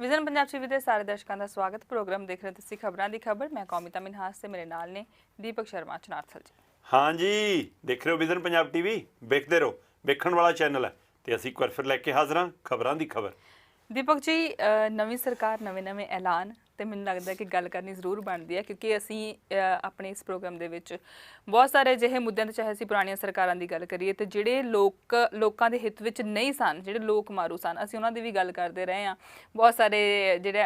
Vision Punjab TV ਦੇ ਸਾਰੇ ਦਰਸ਼ਕਾਂ ਦਾ ਸਵਾਗਤ। ਪ੍ਰੋਗਰਾਮ ਦੇਖ ਰਹੇ ਹੋ ਤੁਸੀਂ ਖਬਰਾਂ ਦੀ ਖਬਰ। ਮੈਂ ਕੌਮਿਤਾ ਮਿਨਹਾਸ ਤੇ ਮੇਰੇ ਨਾਲ ਨੇ ਦੀਪਕ ਸ਼ਰਮਾ ਚਨਾਰਥਲ ਜੀ। ਹਾਂਜੀ ਦੇਖ ਰਹੇ ਹੋ ਵਿਜ਼ਨ ਪੰਜਾਬ ਟੀਵੀ? ਵੇਖਦੇ ਰਹੋ। ਵੇਖਣ ਵਾਲਾ ਚੈਨਲ ਹੈ ਤੇ ਅਸੀਂ ਇੱਕ ਵਾਰ ਫਿਰ ਲੈ ਕੇ ਹਾਜ਼ਰ ਹਾਂ ਖਬਰਾਂ ਦੀ ਖਬਰ। ਦੀਪਕ ਜੀ ਨਵੀਂ ਸਰਕਾਰ ਨਵੇਂ-ਨਵੇਂ ਐਲਾਨ। ਤੇ ਮੈਨੂੰ ਲੱਗਦਾ ਕਿ ਗੱਲ ਕਰਨੀ ਜ਼ਰੂਰ ਬਣਦੀ ਹੈ ਕਿਉਂਕਿ ਅਸੀਂ ਆਪਣੇ ਇਸ ਪ੍ਰੋਗਰਾਮ ਦੇ ਵਿੱਚ ਬਹੁਤ ਸਾਰੇ ਅਜਿਹੇ ਮੁੱਦਿਆਂ ਤੇ ਚਾਹੇ ਅਸੀਂ ਪੁਰਾਣੀਆਂ ਸਰਕਾਰਾਂ ਦੀ ਗੱਲ ਕਰੀਏ ਤੇ ਜਿਹੜੇ ਲੋਕ ਲੋਕਾਂ ਦੇ ਹਿੱਤ ਵਿੱਚ ਨਹੀਂ ਸਨ ਜਿਹੜੇ ਲੋਕ ਮਾਰੂ ਸਨ ਅਸੀਂ ਉਹਨਾਂ ਦੀ ਵੀ ਗੱਲ ਕਰਦੇ ਰਹੇ ਹਾਂ। ਬਹੁਤ ਸਾਰੇ ਜਿਹੜੇ